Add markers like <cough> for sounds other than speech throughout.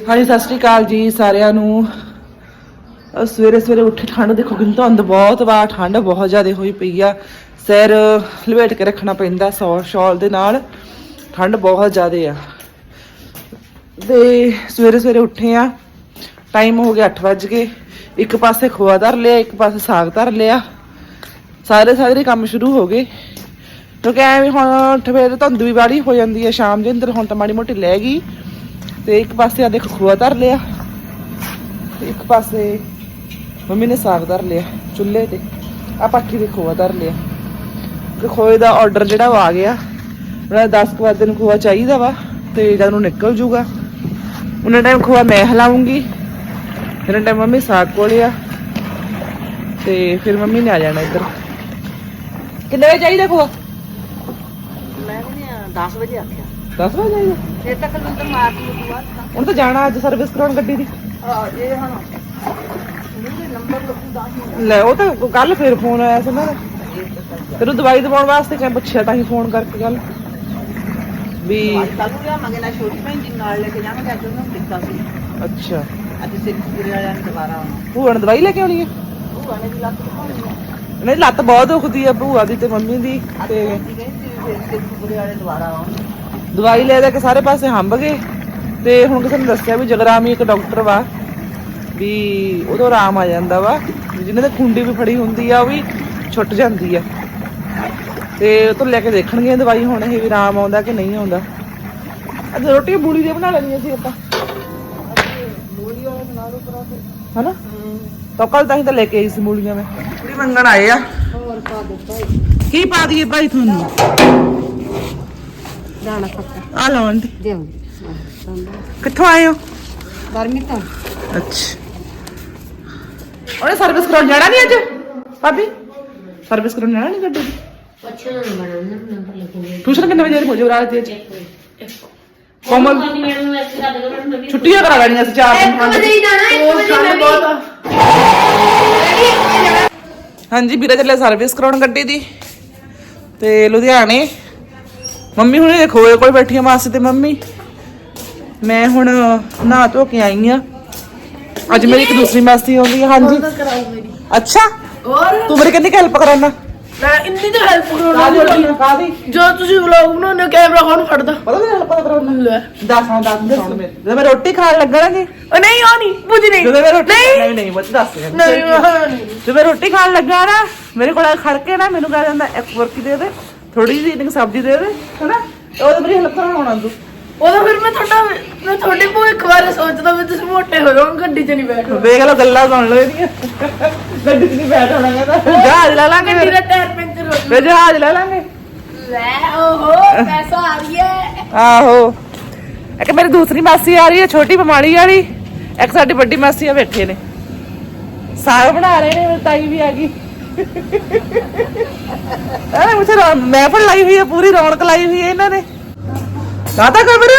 ਹਾਂਜੀ, ਸਤਿ ਸ਼੍ਰੀ ਅਕਾਲ ਜੀ ਸਾਰਿਆਂ ਨੂੰ। ਸਵੇਰੇ ਸਵੇਰੇ ਉੱਠੇ ਠੰਡ ਦੇਖੋ ਕਿੰਨੀ ਧੁੰਦ, ਬਹੁਤ ਵਾ ਠੰਡ ਬਹੁਤ ਜ਼ਿਆਦਾ ਹੋਈ ਪਈ ਆ। ਸਿਰ ਲਵੇਟ ਕੇ ਰੱਖਣਾ ਪੈਂਦਾ ਸੌ, ਸ਼ਾਲ ਦੇ ਨਾਲ, ਠੰਡ ਬਹੁਤ ਜ਼ਿਆਦਾ ਆ। ਤੇ ਸਵੇਰੇ ਸਵੇਰੇ ਉੱਠੇ ਆ ਟਾਈਮ ਹੋ ਗਿਆ 8 ਵਜ ਗਏ। ਇੱਕ ਪਾਸੇ ਖੋਆ ਧਰ ਲਿਆ, ਇੱਕ ਪਾਸੇ ਸਾਗ ਧਰ ਲਿਆ। ਸਾਰੇ ਸਾਰੇ ਕੰਮ ਸ਼ੁਰੂ ਹੋ ਗਏ। ਕਿਉਂਕਿ ਐਵੇਂ ਹੁਣ ਠਵੇਰ ਧੁੰਦ ਵੀ ਬਾੜੀ ਹੋ ਜਾਂਦੀ ਹੈ ਸ਼ਾਮ ਦੇ ਅੰਦਰ ਹੁਣ ਤਾਂ ਮਾੜੀ ਮੋਟੀ ਲੈ ਗਈ। ਤੇ ਇੱਕ ਪਾਸੇ ਆ ਦੇਖੋ ਖੋਆ ਧਰ ਲਿਆ ਤੇ ਇੱਕ ਪਾਸੇ ਮੰਮੀ ਨੇ ਸਾਗ ਧਰ ਲਿਆ ਚੁੱਲ੍ਹੇ ਤੇ। ਆ ਪਾਠੀ ਦੇ ਖੋਆ ਧਰ ਲਿਆ। ਤੇ ਖੋਏ ਦਾ ਆਰਡਰ ਜਿਹੜਾ ਉਹ ਆ ਗਿਆ। ਉਹਨਾਂ 10 ਕੁ ਵਜੇ ਨੂੰ ਖੋਆ ਚਾਹੀਦਾ ਵਾ ਤੇ ਜਦ ਨੂੰ ਨਿਕਲ ਜੂਗਾ। ਉਹਨਾਂ ਟਾਈਮ ਖੋਆ ਮੈਂ ਹਲਾਉਂਗੀ। ਫਿਰ ਟਾਈਮ ਮੰਮੀ ਸਾਗ ਕੋਲੇ ਆ। ਤੇ ਫਿਰ ਮੰਮੀ ਨੇ ਆ ਜਾਣਾ ਇੱਧਰ। ਕਿੰਨੇ ਵਜੇ ਚਾਹੀਦਾ ਖੋਆ? ਮੈਂ ਵੀ 10 ਵਜੇ ਆਖਿਆ। 10 ਵਜੇ ਚਾਹੀਦਾ ਫਿਰ ਤੱਕ ਨੂੰ ਤਾਂ ਮਾਰ ਦੂ ਬਾਅਦ ਹੁਣ ਤਾਂ ਜਾਣਾ ਅੱਜ ਸਰਵਿਸ ਕਰਾਉਣ ਗੱਡੀ ਦੀ। ਆ ਇਹ ਹੁਣ ਮੇਰੇ ਨੰਬਰ ਲੱਗੂ 10 ਲੈ ਉਹ ਤਾਂ ਕੱਲ ਫੇਰ ਫੋਨ ਆਇਆ ਸੀ ਨਾ ਤੈਨੂੰ ਦਵਾਈ ਦਵਾਉਣ ਵਾਸਤੇ ਕਿਹਾ ਪੁੱਛਿਆ ਤਾਂ ਹੀ ਫੋਨ ਕਰਕੇ ਗੱਲ। ਵੀ ਕੱਲ ਨੂੰ ਲਿਆਵਾਂਗੇ ਨਾ ਛੋਟੀ ਭੈਣ ਜੀ ਨਾਲ ਲੈ ਕੇ ਜਾਵਾਂਗੇ ਅੱਜ ਉਹਨੂੰ ਦਿੱਤਾ ਸੀ। ਅੱਛਾ। ਅੱਜ ਸਿੱਖਪੁਰੇ ਵਾਲਿਆਂ ਨੇ ਦੁਬਾਰਾ ਆਉਣਾ। ਭੂਆ ਨੇ ਦਵਾਈ ਲੈ ਕੇ ਆਉਣੀ ਹੈ? ਆਣੇ ਦੀ ਲੱਤ ਦਿਖਾਉਣੀ ਆ ਨਹੀਂ ਲੱਤ ਬਹੁਤ ਦੁਖਦੀ ਆ ਭੂਆ ਦੀ ਤੇ ਮੰਮੀ ਦੀ ਤੇ ਵਾਲੇ ਦੁਬਾਰਾ ਦਵਾਈ ਲੈ ਲੈ ਕੇ ਸਾਰੇ ਪਾਸੇ ਹੰਬ ਗਏ। ਤੇ ਹੁਣ ਕਿਸੇ ਨੇ ਦੱਸਿਆ ਵੀ ਜਗਰਾਮੀ ਇੱਕ ਡਾਕਟਰ ਵਾ ਵੀ ਉਦੋਂ ਆਰਾਮ ਆ ਜਾਂਦਾ ਵਾ ਜਿਹਨਾਂ ਦੇ ਖੁੰਡੀ ਵੀ ਫੜੀ ਹੁੰਦੀ ਆ ਉਹ ਵੀ ਛੁੱਟ ਜਾਂਦੀ ਆ। ਤੇ ਉਹ ਤੋਂ ਲੈ ਕੇ ਦੇਖਣਗੇ ਦਵਾਈ ਹੁਣ ਇਹ ਵੀ ਆਰਾਮ ਆਉਂਦਾ ਕਿ ਨਹੀਂ ਆਉਂਦਾ। ਅੱਜ ਰੋਟੀ ਬੂਲੀ ਦੀ ਬਣਾ ਲੈਣੀ ਸੀ ਆਪਾਂ। ਮੂਲੀ ਵਾਲੇ ਬਣਾ ਲਓ ਪਰਾਠੇ ਹਨਾ? ਤਾਂ ਕੱਲ ਤਾਂ ਹੀ ਤਾਂ ਲੈ ਕੇ ਆਈ ਸੀ ਮੂਲੀਆਂ ਮੈਂ। ਕੁੜੀ ਮੰਗਣ ਆਏ ਆ। ਹੋਰ ਪਾ ਦੋ ਭਾਈ ਕੀ ਪਾ ਦਈਏ ਭਾਈ ਤੁਹਾਨੂੰ? ਦਾਣਾ ਪੱਕਾ। ਆ ਲਓ ਆਂਟੀ। ਦੇਉਂ ਕਿੱਥੋਂ ਆਏ ਹੋ? ਗਰਮੀ ਤਾਂ। ਅੱਛਾ। ਉਹਨੇ ਸਰਵਿਸ ਕਰਾਉਣ ਜਾਣਾ ਨਹੀਂ ਅੱਜ? ਭਾਬੀ ਸਰਵਿਸ ਕਰਾਉਣ ਜਾਣਾ ਨਹੀਂ ਗੱਡੀ ਦੀ ਅੱਛਾ ਨੰਬਰ ਨੰਬਰ ਲਿਖੂਗੇ ਟਿਊਸ਼ਨ ਕਿੰਨੇ ਵਜੇ ਹੋ ਜਾਊ ਰਾਤ ਦੇ ਚ ਕੋਮਲ ਕੋਮਲ ਦੀ ਮੈਡਮ ਵੈਸੇ ਕਰ ਛੁੱਟੀਆਂ ਲੈਣੀਆਂ ਸੀ ਚਾਰ ਦਿਨ। ਜਾਣਾ ਇੱਕ ਵਜੇ ਹਾਂਜੀ ਵੀਰਾ ਚੱਲਿਆ ਸਰਵਿਸ ਕਰਾਉਣ ਗੱਡੀ ਦੀ। ਤੇ ਲੁਧਿਆਣੇ ਮੰਮੀ ਹੁਣੇ ਇਹ ਕੋਲ ਬੈਠੀਆਂ ਮਾਸੀ ਤੇ ਮੰਮੀ। ਮੈਂ ਹੁਣ ਨਹਾ ਧੋ ਕੇ ਆਈ ਆ। ਅੱਜ ਮੇਰੀ ਇੱਕ ਦੂਸਰੀ ਮਾਸੀ ਆਉਂਦੀ ਹੈ ਹਾਂਜੀ। ਅੱਛਾ। ਹੋਰ? ਤੂੰ ਮੇਰੀ ਕਿੰਨੀ ਹੈਲਪ ਕਰਾਉਣਾ ਮੈਂ ਇੰਨੀ ਤਾਂ ਹੈਲਪ ਕਰਾਉਣਾ ਕਾਦੀ ਜੋ ਤੁਸੀਂ ਵਲੌਗ ਬਣਾਉਂਦੇ ਹੋ ਕੈਮਰਾ ਕੌਣ ਫੜਦਾ। ਪਤਾ ਨਹੀਂ ਹੈਲਪ ਕਰਾਉਣਾ? ਲੈ। ਦੱਸ ਹਾਂ ਦੱਸ ਸੁਣ ਮੇਰੇ ਜਦੋਂ ਮੈਂ ਰੋਟੀ ਖਾਣ ਲੱਗਾ ਨਾ ਜੀ। ਉਹ ਨਹੀਂ ਉਹ ਨਹੀਂ ਪੁੱਛ ਨਹੀਂ। ਜਦੋਂ ਮੈਂ ਰੋਟੀ ਨਹੀਂ। ਨਹੀਂ ਨਹੀਂ ਬੱਚ ਦੱਸ। ਨਹੀਂ ਜਦੋਂ ਮੈਂ ਰੋਟੀ ਖਾਣ ਲੱਗਾ ਨਾ ਮੇਰੇ ਕੋਲ ਖੜ ਕੇ ਨਾ ਮੈਨੂੰ ਕਹਿ ਜਾਂਦਾ ਇੱਕ ਵਰਕੀ ਦੇ ਦੇ। ਥੋੜੀ ਜਿਹੀ ਇੱਕ ਸਬਜ਼ੀ ਦੇ ਦੇ ਹਨਾ? ਉਹਦੇ ਹੈਲਪ ਕਰਾਉਣ ਆਉਣਾ ਤੂੰ ਉਦੋਂ ਫਿਰ ਮੈਂ ਤੁਹਾਡਾ ਮੈਂ ਤੁਹਾਡੇ ਇੱਕ ਵਾਰ ਸੋਚਦਾ ਵੀ ਤੁਸੀਂ ਮੋਟੇ ਹੋ ਜਾਓ ਗੱਡੀ 'ਚ ਨਹੀਂ ਬੈਠੋ ਦੇਖ ਲਓ ਗੱਲਾਂ ਸੁਣ ਲਓ ਇਹਦੀਆਂ। ਗੱਡੀ 'ਚ ਨਹੀਂ ਬੈਠ ਹੋਣਾ ਕਹਿੰਦਾ ਜਹਾਜ਼ ਲੈ ਲਾਂਗੇ ਗੱਡੀ ਦਾ ਟਾਇਰ ਪੈਂਚਰ ਹੋ ਫਿਰ ਜਹਾਜ਼ ਲੈ ਲਾਂਗੇ। ਲੈ ਓਹੋ ਪੈਸਾ ਆ ਰਹੀ ਹੈ। ਆਹੋ। ਇੱਕ ਮੇਰੀ ਦੂਸਰੀ ਮਾਸੀ ਆ ਰਹੀ ਹੈ ਛੋਟੀ ਬਮਾਲੀ ਵਾਲੀ। ਇੱਕ ਸਾਡੀ ਵੱਡੀ ਮਾਸੀ ਆ ਬੈਠੇ ਨੇ। ਸਾਗ ਬਣਾ ਰਹੇ ਨੇ ਮੇਰੀ ਤਾਈ ਵੀ ਆ ਗਈ। ਅਰੇ ਮੁਝੇ ਮੈਂ ਪਰ ਲਾਈ ਹੋਈ ਹੈ ਪੂਰੀ ਰੌਣਕ ਲਾਈ ਹੋਈ ਹੈ ਇਹਨਾਂ ਨੇ। ਦਾਦਾ ਕਬਰ?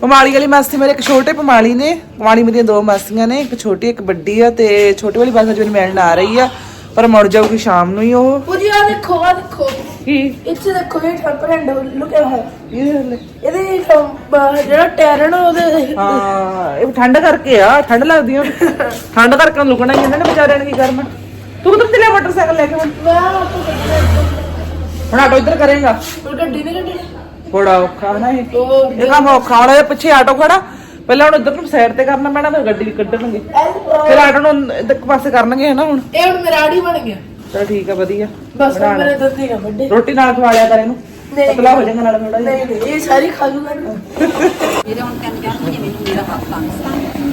ਪਮਾਲੀ ਵਾਲੀ ਮਾਸੀ ਮੇਰੇ ਇੱਕ ਛੋਟੇ ਪਮਾਲੀ ਨੇ ਪਮਾਲੀ ਮੇਰੀਆਂ ਦੋ ਮਾਸੀਆਂ ਨੇ ਇੱਕ ਛੋਟੀ ਇੱਕ ਵੱਡੀ ਆ ਤੇ ਛੋਟੀ ਵਾਲੀ ਮਾਸੀ ਜਿਹੜੀ ਮਿਲਣ ਆ ਰਹੀ ਆ ਪਰ ਮੁੜ ਜਾਊਗੀ ਸ਼ਾਮ ਨੂੰ ਹੀ ਉਹ। ਜੀ ਆ ਦੇਖੋ ਆ ਦੇਖੋ। ਕੀ? ਇੱਥੇ ਦੇਖੋ ਇਹ ਟਰਪਰੈਂਡ ਇਹ ਹਲੇ? ਇਹਦੇ ਅਹ, ਜਿਹੜਾ ਟਾਇਰ ਹੈ ਨਾ ਉਹਦੇ। ਹਾਂ ਇਹ ਠੰਡ ਕਰਕੇ ਆ ਠੰਡ ਲੱਗਦੀ ਆ। ਠੰਡ ਕਰਕੇ ਲੁਕਣਾ ਹੀ ਇਹਨਾਂ ਨੇ ਵਿਚਾਰਿਆਂ ਨੇ ਕੀ ਕਰਨਾ? ਤੂੰ ਕਿੱਧਰ ਚੱਲਿਆ ਮੋਟਰਸਾਈਕਲ ਲੈ ਕੇ? ਹੁਣ ਮੈਂ ਗੱਡੀ ਹੁਣ ਆਟੋ ਇੱਧਰ ਕਰੇਗਾ। ਗੱਡੀ ਨਹੀਂ ਗੱਡੀ ਬੜਾ ਔਖਾ ਨਾ ਇਹ। ਇਹ ਕੰਮ ਔਖਾ ਹੋਣਾ ਇਹ ਪਿੱਛੇ ਆਟੋ ਖੜਾ। ਪਹਿਲਾਂ ਹੁਣ ਇੱਧਰ ਨੂੰ ਸਾਈਡ ਤੇ ਕਰਨਾ ਪੈਣਾ ਫਿਰ ਗੱਡੀ ਕੱਢਣਗੇ। ਫਿਰ ਆਟੋ ਨੂੰ ਇੱਧਰ ਇੱਕ ਪਾਸੇ ਕਰਨਗੇ ਹਨਾ ਹੁਣ? ਇਹ ਹੁਣ ਮੇਰਾ ਆੜੀ ਬਣ ਗਿਆ। ਚਲ ਠੀਕ ਆ ਵਧੀਆ। ਬਸ ਹੁਣ। ਮੇਰੇ ਦੰਦੀ ਨਾ ਵੱਡੇ। ਰੋਟੀ ਨਾਲ ਖਵਾ ਲਿਆ ਕਰ ਇਹਨੂੰ। ਪਤਲਾ ਹੋ ਜਾਏਗਾ ਨਾਲ ਥੋੜਾ ਜਿਹਾ। ਨਹੀਂ ਨਹੀਂ ਇਹ ਸਾਰੀ ਖਾ ਲੂਗਾ ਨਾ ਮੇਰੇ <laughs> ਹੁਣ ਤਿੰਨ ਚਾਰ ਮਹੀਨੇ ਮੈਨੂੰ ਮੇਰਾ ਹੱਥ ਸੀ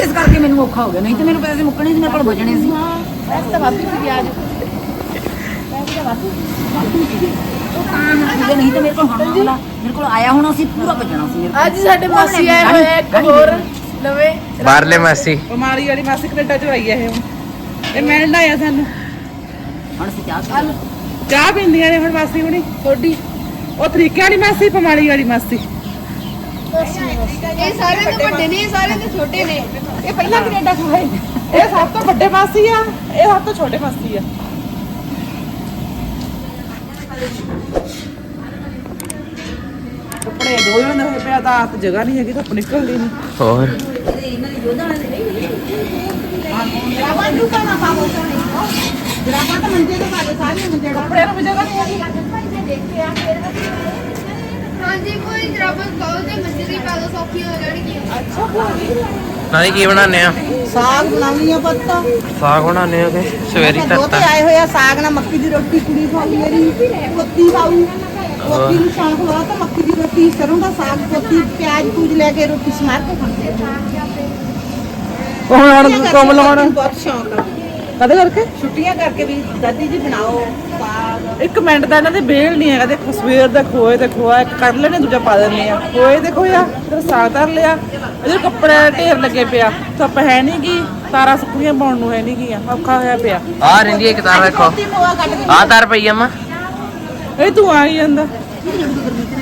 ਇਸ ਕਰਕੇ ਮੈਨੂੰ ਔਖਾ ਹੋ ਗਿਆ ਨਹੀਂ ਤੇ ਮੈਨੂੰ ਪੈਸੇ ਮੁੱਕਣੇ ਸੀ ਮੇਰੇ ਕੋਲ ਬਚਣੇ ਸੀ। ਪੈਸੇ ਤਾਂ ਵਾਪਸ ਸੀ ਵਿਆਜ ਪੈਸੇ ਤਾਂ ਵਾਪਸ ਵਾਪਸ ਸੀਗੇ। ਉਹ ਤਾਂ ਸੀਗੇ ਨਹੀਂ ਤੇ ਮੇਰੇ ਕੋਲ ਹੁਣ ਆਉਂਦਾ ਮੇਰੇ ਕੋਲ ਆਇਆ ਹੋਣਾ ਸੀ ਪੂਰਾ ਬਚਣਾ ਸੀ ਮੇਰੇ ਕੋਲ। ਅੱਜ ਸਾਡੇ ਮਾਸੀ ਆਏ ਹੋਏ ਆ ਇੱਕ ਹੋਰ ਨਵੇਂ। ਬਾਹਰਲੇ ਮਾਸੀ। ਬਿਮਾਰੀ ਵਾਲੀ ਮਾਸੀ ਕੈਨੇਡਾ ਚ ਆਈ ਆ ਇਹ ਇਹ ਮਿਲਣ ਆਇਆ ਸਾਨੂੰ। ਹੁਣ ਅਸੀਂ ਚਾਹ ਪੀ ਲਈ। ਚਾਹ ਪੀਂਦੀਆਂ ਨੇ ਹੁਣ ਮਾਸੀ ਹੁਣੀ। ਥੋੜੀ ਉਹ ਤਰੀਕੇ ਵਾਲੀ ਮਾਸੀ ਪਮਾਲੀ ਵਾਲੀ ਮਾਸੀ। ਇਹ ਸਾਰੇ ਤੋਂ ਵੱਡੇ ਨੇ ਇਹ ਸਾਰੇ ਤੋਂ ਛੋਟੇ ਨੇ। ਇਹ ਪਹਿਲਾਂ ਕੈਨੇਡਾ ਤੋਂ ਆਏ ਇਹ ਸਭ ਤੋਂ ਵੱਡੇ ਮਾਸੀ ਆ ਇਹ ਸਭ ਤੋਂ ਛੋਟੇ ਮਾਸੀ ਆ। ਕੱਪੜੇ ਦੋ ਜਣੇ ਦੇ ਹੋਏ ਪਿਆ ਤਾਂ ਆਤ ਜਗ੍ਹਾ ਨਹੀਂ ਹੈਗੀ ਧੁੱਪ ਨਿਕਲਦੀ ਨਹੀਂ। ਹੋਰ? ਕੱਪੜੇ ਨੂੰ ਜਗ੍ਹਾ ਨਹੀਂ। ਹੈਗੀ। ਹਾਂਜੀ ਕੋਈ ਜਰਾਬਾਂ ਕਹੋ ਤੇ ਮੱਛੀ ਪਾ ਦੋ ਸੌਖੀ ਹੋ ਜਾਣਗੀ ਨਾਲੇ ਕੀ ਬਣਾਉਂਦੇ ਆ? ਸਾਗ ਬਣਾਉਣੀ ਆ ਪੱਤਾ। ਸਾਗ ਬਣਾਉਂਦੇ ਆ ਕਿ ਸਵੇਰੀ ਦੋਤੇ ਧਰਤਾ ਆਏ ਹੋਏ ਆ ਸਾਗ ਨਾਲ ਮੱਕੀ ਦੀ ਰੋਟੀ ਕੁੜੀ ਖਾਊ ਮੇਰੀ ਪੋਤੀ ਖਾਊ। ਪੋਤੀ ਨੂੰ ਸਾਗ ਖਵਾ ਤਾਂ ਮੱਕੀ ਦੀ ਰੋਟੀ ਸਰੋਂ ਦਾ ਸਾਗ ਪੋਤੀ ਪਿਆਜ਼ ਪੂਜ ਲੈ ਕੇ ਰੋਟੀ ਸਮਾਰ ਕੇ ਖਾਂਦੇ ਆ। ਹੁਣ ਹੁਣ ਕੋਮਲ ਹੁਣ ਬਹੁਤ ਸ਼ੌਂਕ ਆ। ਕਦੇ ਕਰਕੇ? ਛੁੱਟੀਆਂ ਕਰਕੇ ਵੀ ਦਾਦੀ ਜੀ ਬਣਾਓ। ਇੱਕ ਮਿੰਟ ਦਾ ਇਹਨਾਂ ਦੇ ਬੇਲ ਨਹੀਂ ਹੈਗਾ ਦੇਖੋ ਸਵੇਰ ਦਾ ਖੋਏ ਤੇ ਖੋਆ ਇੱਕ ਕੱਢ ਲੈਣੇ ਦੂਜਾ ਪਾ ਦਿੰਦੇ ਆ। ਖੋਏ ਤੇ ਖੋਇਆ ਫਿਰ ਸਾਗ ਧਰ ਲਿਆ ਇਹਦੇ ਕੱਪੜੇ ਢੇਰ ਲੱਗੇ ਪਿਆ। ਧੁੱਪ ਹੈ ਨਹੀਂ ਗੀ ਤਾਰਾ ਸੁੱਕੀਆਂ ਪਾਉਣ ਨੂੰ ਹੈ ਨਹੀਂ ਗੀਆਂ ਔਖਾ ਹੋਇਆ ਪਿਆ। ਆ ਰਹਿੰਦੀ ਹੈ ਕਿਤਾਬ ਵੇਖੋ ਆ। ਤਾਰ ਪਈ ਅਮਾ ਇਹ ਤੂੰ ਆ ਹੀ ਜਾਂਦਾ।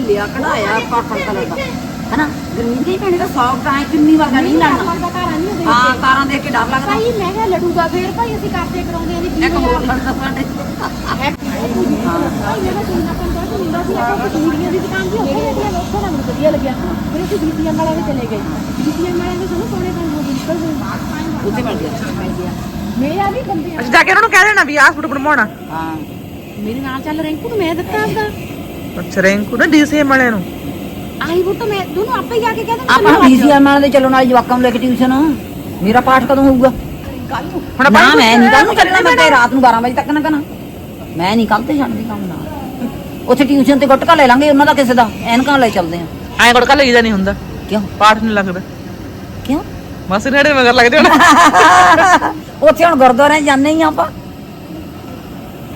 ਲਿਆ ਕਢਾਇਆ ਪਰਪਲ ਕਲਰ ਦਾ ਹਨਾ? ਗੁਰਮੀਤ ਦੀ ਭੈਣੇ ਦਾ ਸੌਫਟ ਆ ਚੁੰਨੀ ਵਰਗਾ ਨਹੀਂ ਲੜਨਾ। ਹਾਂ ਤਾਰਾਂ ਦੇਖ ਕੇ ਡਰ ਲੱਗਦਾ। ਭਾਈ ਮੈਂ ਕਿਹਾ ਲੜੂਗਾ ਫੇਰ ਭਾਈ ਅਸੀਂ ਕਰਦੇ ਕਰਾਉਂਦੇ ਆਂ ਦੀ ਇੱਕ ਹੋਰ ਲੜਦਾ ਸਾਡੇ ਭਾਈ ਮੇਰਾ ਸੁਣਨਾ ਪੈਂਦਾ ਕਿ ਹੁੰਦਾ ਸੀ ਆਪਾਂ ਕਟੂਰੀਆਂ ਦੀ ਦੁਕਾਨ ਦੀ ਉੱਥੇ ਲੱਗਿਆ ਉੱਥੇ ਨਾ ਮੈਨੂੰ ਵਧੀਆ ਲੱਗਿਆ। ਫਿਰ ਅਸੀਂ ਬੀਤੀਆਂ ਵਾਲਿਆਂ ਦੇ ਚਲੇ ਗਏ। ਬੀਤੀਆਂ ਵਾਲਿਆਂ ਦੇ ਸਾਨੂੰ ਸੋਹਣੇ ਬਣ ਹੋ ਨਿਕਲ ਗਏ ਉੱਥੇ ਮਿਲ ਗਿਆ। ਮੇਰਾ ਵੀ ਬੰਦੇ ਅੱਛਾ ਜਾ ਕੇ ਉਹਨਾਂ ਨੂੰ ਕਹਿ ਦੇਣਾ ਵੀ ਆਹ ਸੂਟ ਬਣਵਾਉਣਾ। ਹਾਂ। ਮੇਰੇ ਨਾਲ ਚੱਲ ਰਿੰਕੂ ਨੂੰ ਮੈਂ ਦਿੱਤਾ ਆਪਦਾ। ਅੱਛਾ ਰੈਂਕੂ ਨਾ ਡੀਸੀਐਮ ਵਾਲਿਆਂ ਨੂੰ। ਆਈ ਬੁੱਟ ਮੈਂ ਦੋਨੋਂ ਆਪੇ ਹੀ ਜਾ ਕੇ ਕਹਿ ਦਿੰਦੇ ਆਪਾਂ ਬੀਸੀਐਮ ਨਾਲ ਦੇ ਚੱਲਣ ਵਾਲੇ ਜਵਾਕਾਂ ਨੂੰ ਲੈ ਕੇ ਟਿਊਸ਼ਨ ਮੇਰਾ ਪਾਠ ਕਦੋਂ ਹੋਊਗਾ? ਹੁਣ ਨਾ ਆਪਾਂ ਮੈਂ ਨਹੀਂ ਕੱਲ ਨੂੰ ਚੱਲਣਾ ਮੈਂ ਤੇ ਰਾਤ ਨੂੰ 12 ਵਜੇ ਤੱਕ ਨਾ ਕਰਾਂ। ਮੈਂ ਨਹੀਂ ਕੱਲ ਤੇ ਛੱਡਦੀ ਕੰਮ ਨਾ ਉੱਥੇ ਟਿਊਸ਼ਨ ਤੇ ਗੁੱਟਕਾ ਲੈ ਲਾਂਗੇ ਉਹਨਾਂ ਦਾ ਕਿਸੇ ਦਾ। ਐਨਕਾਂ ਲੈ ਚੱਲਦੇ ਆ। ਐਂ ਗੜਕਾ ਲਈਦਾ ਨਹੀਂ ਹੁੰਦਾ। ਕਿਉਂ? ਪਾਠ ਨਹੀਂ ਲੱਗਦਾ। ਕਿਉਂ? ਮਾਸੀ ਨੇੜੇ ਮਗਰ ਲੱਗ ਜਾਣਾ <laughs> ਉੱਥੇ ਹੁਣ ਗੁਰਦੁਆਰੇ ਜਾਂਦੇ ਹੀ ਆਪਾਂ।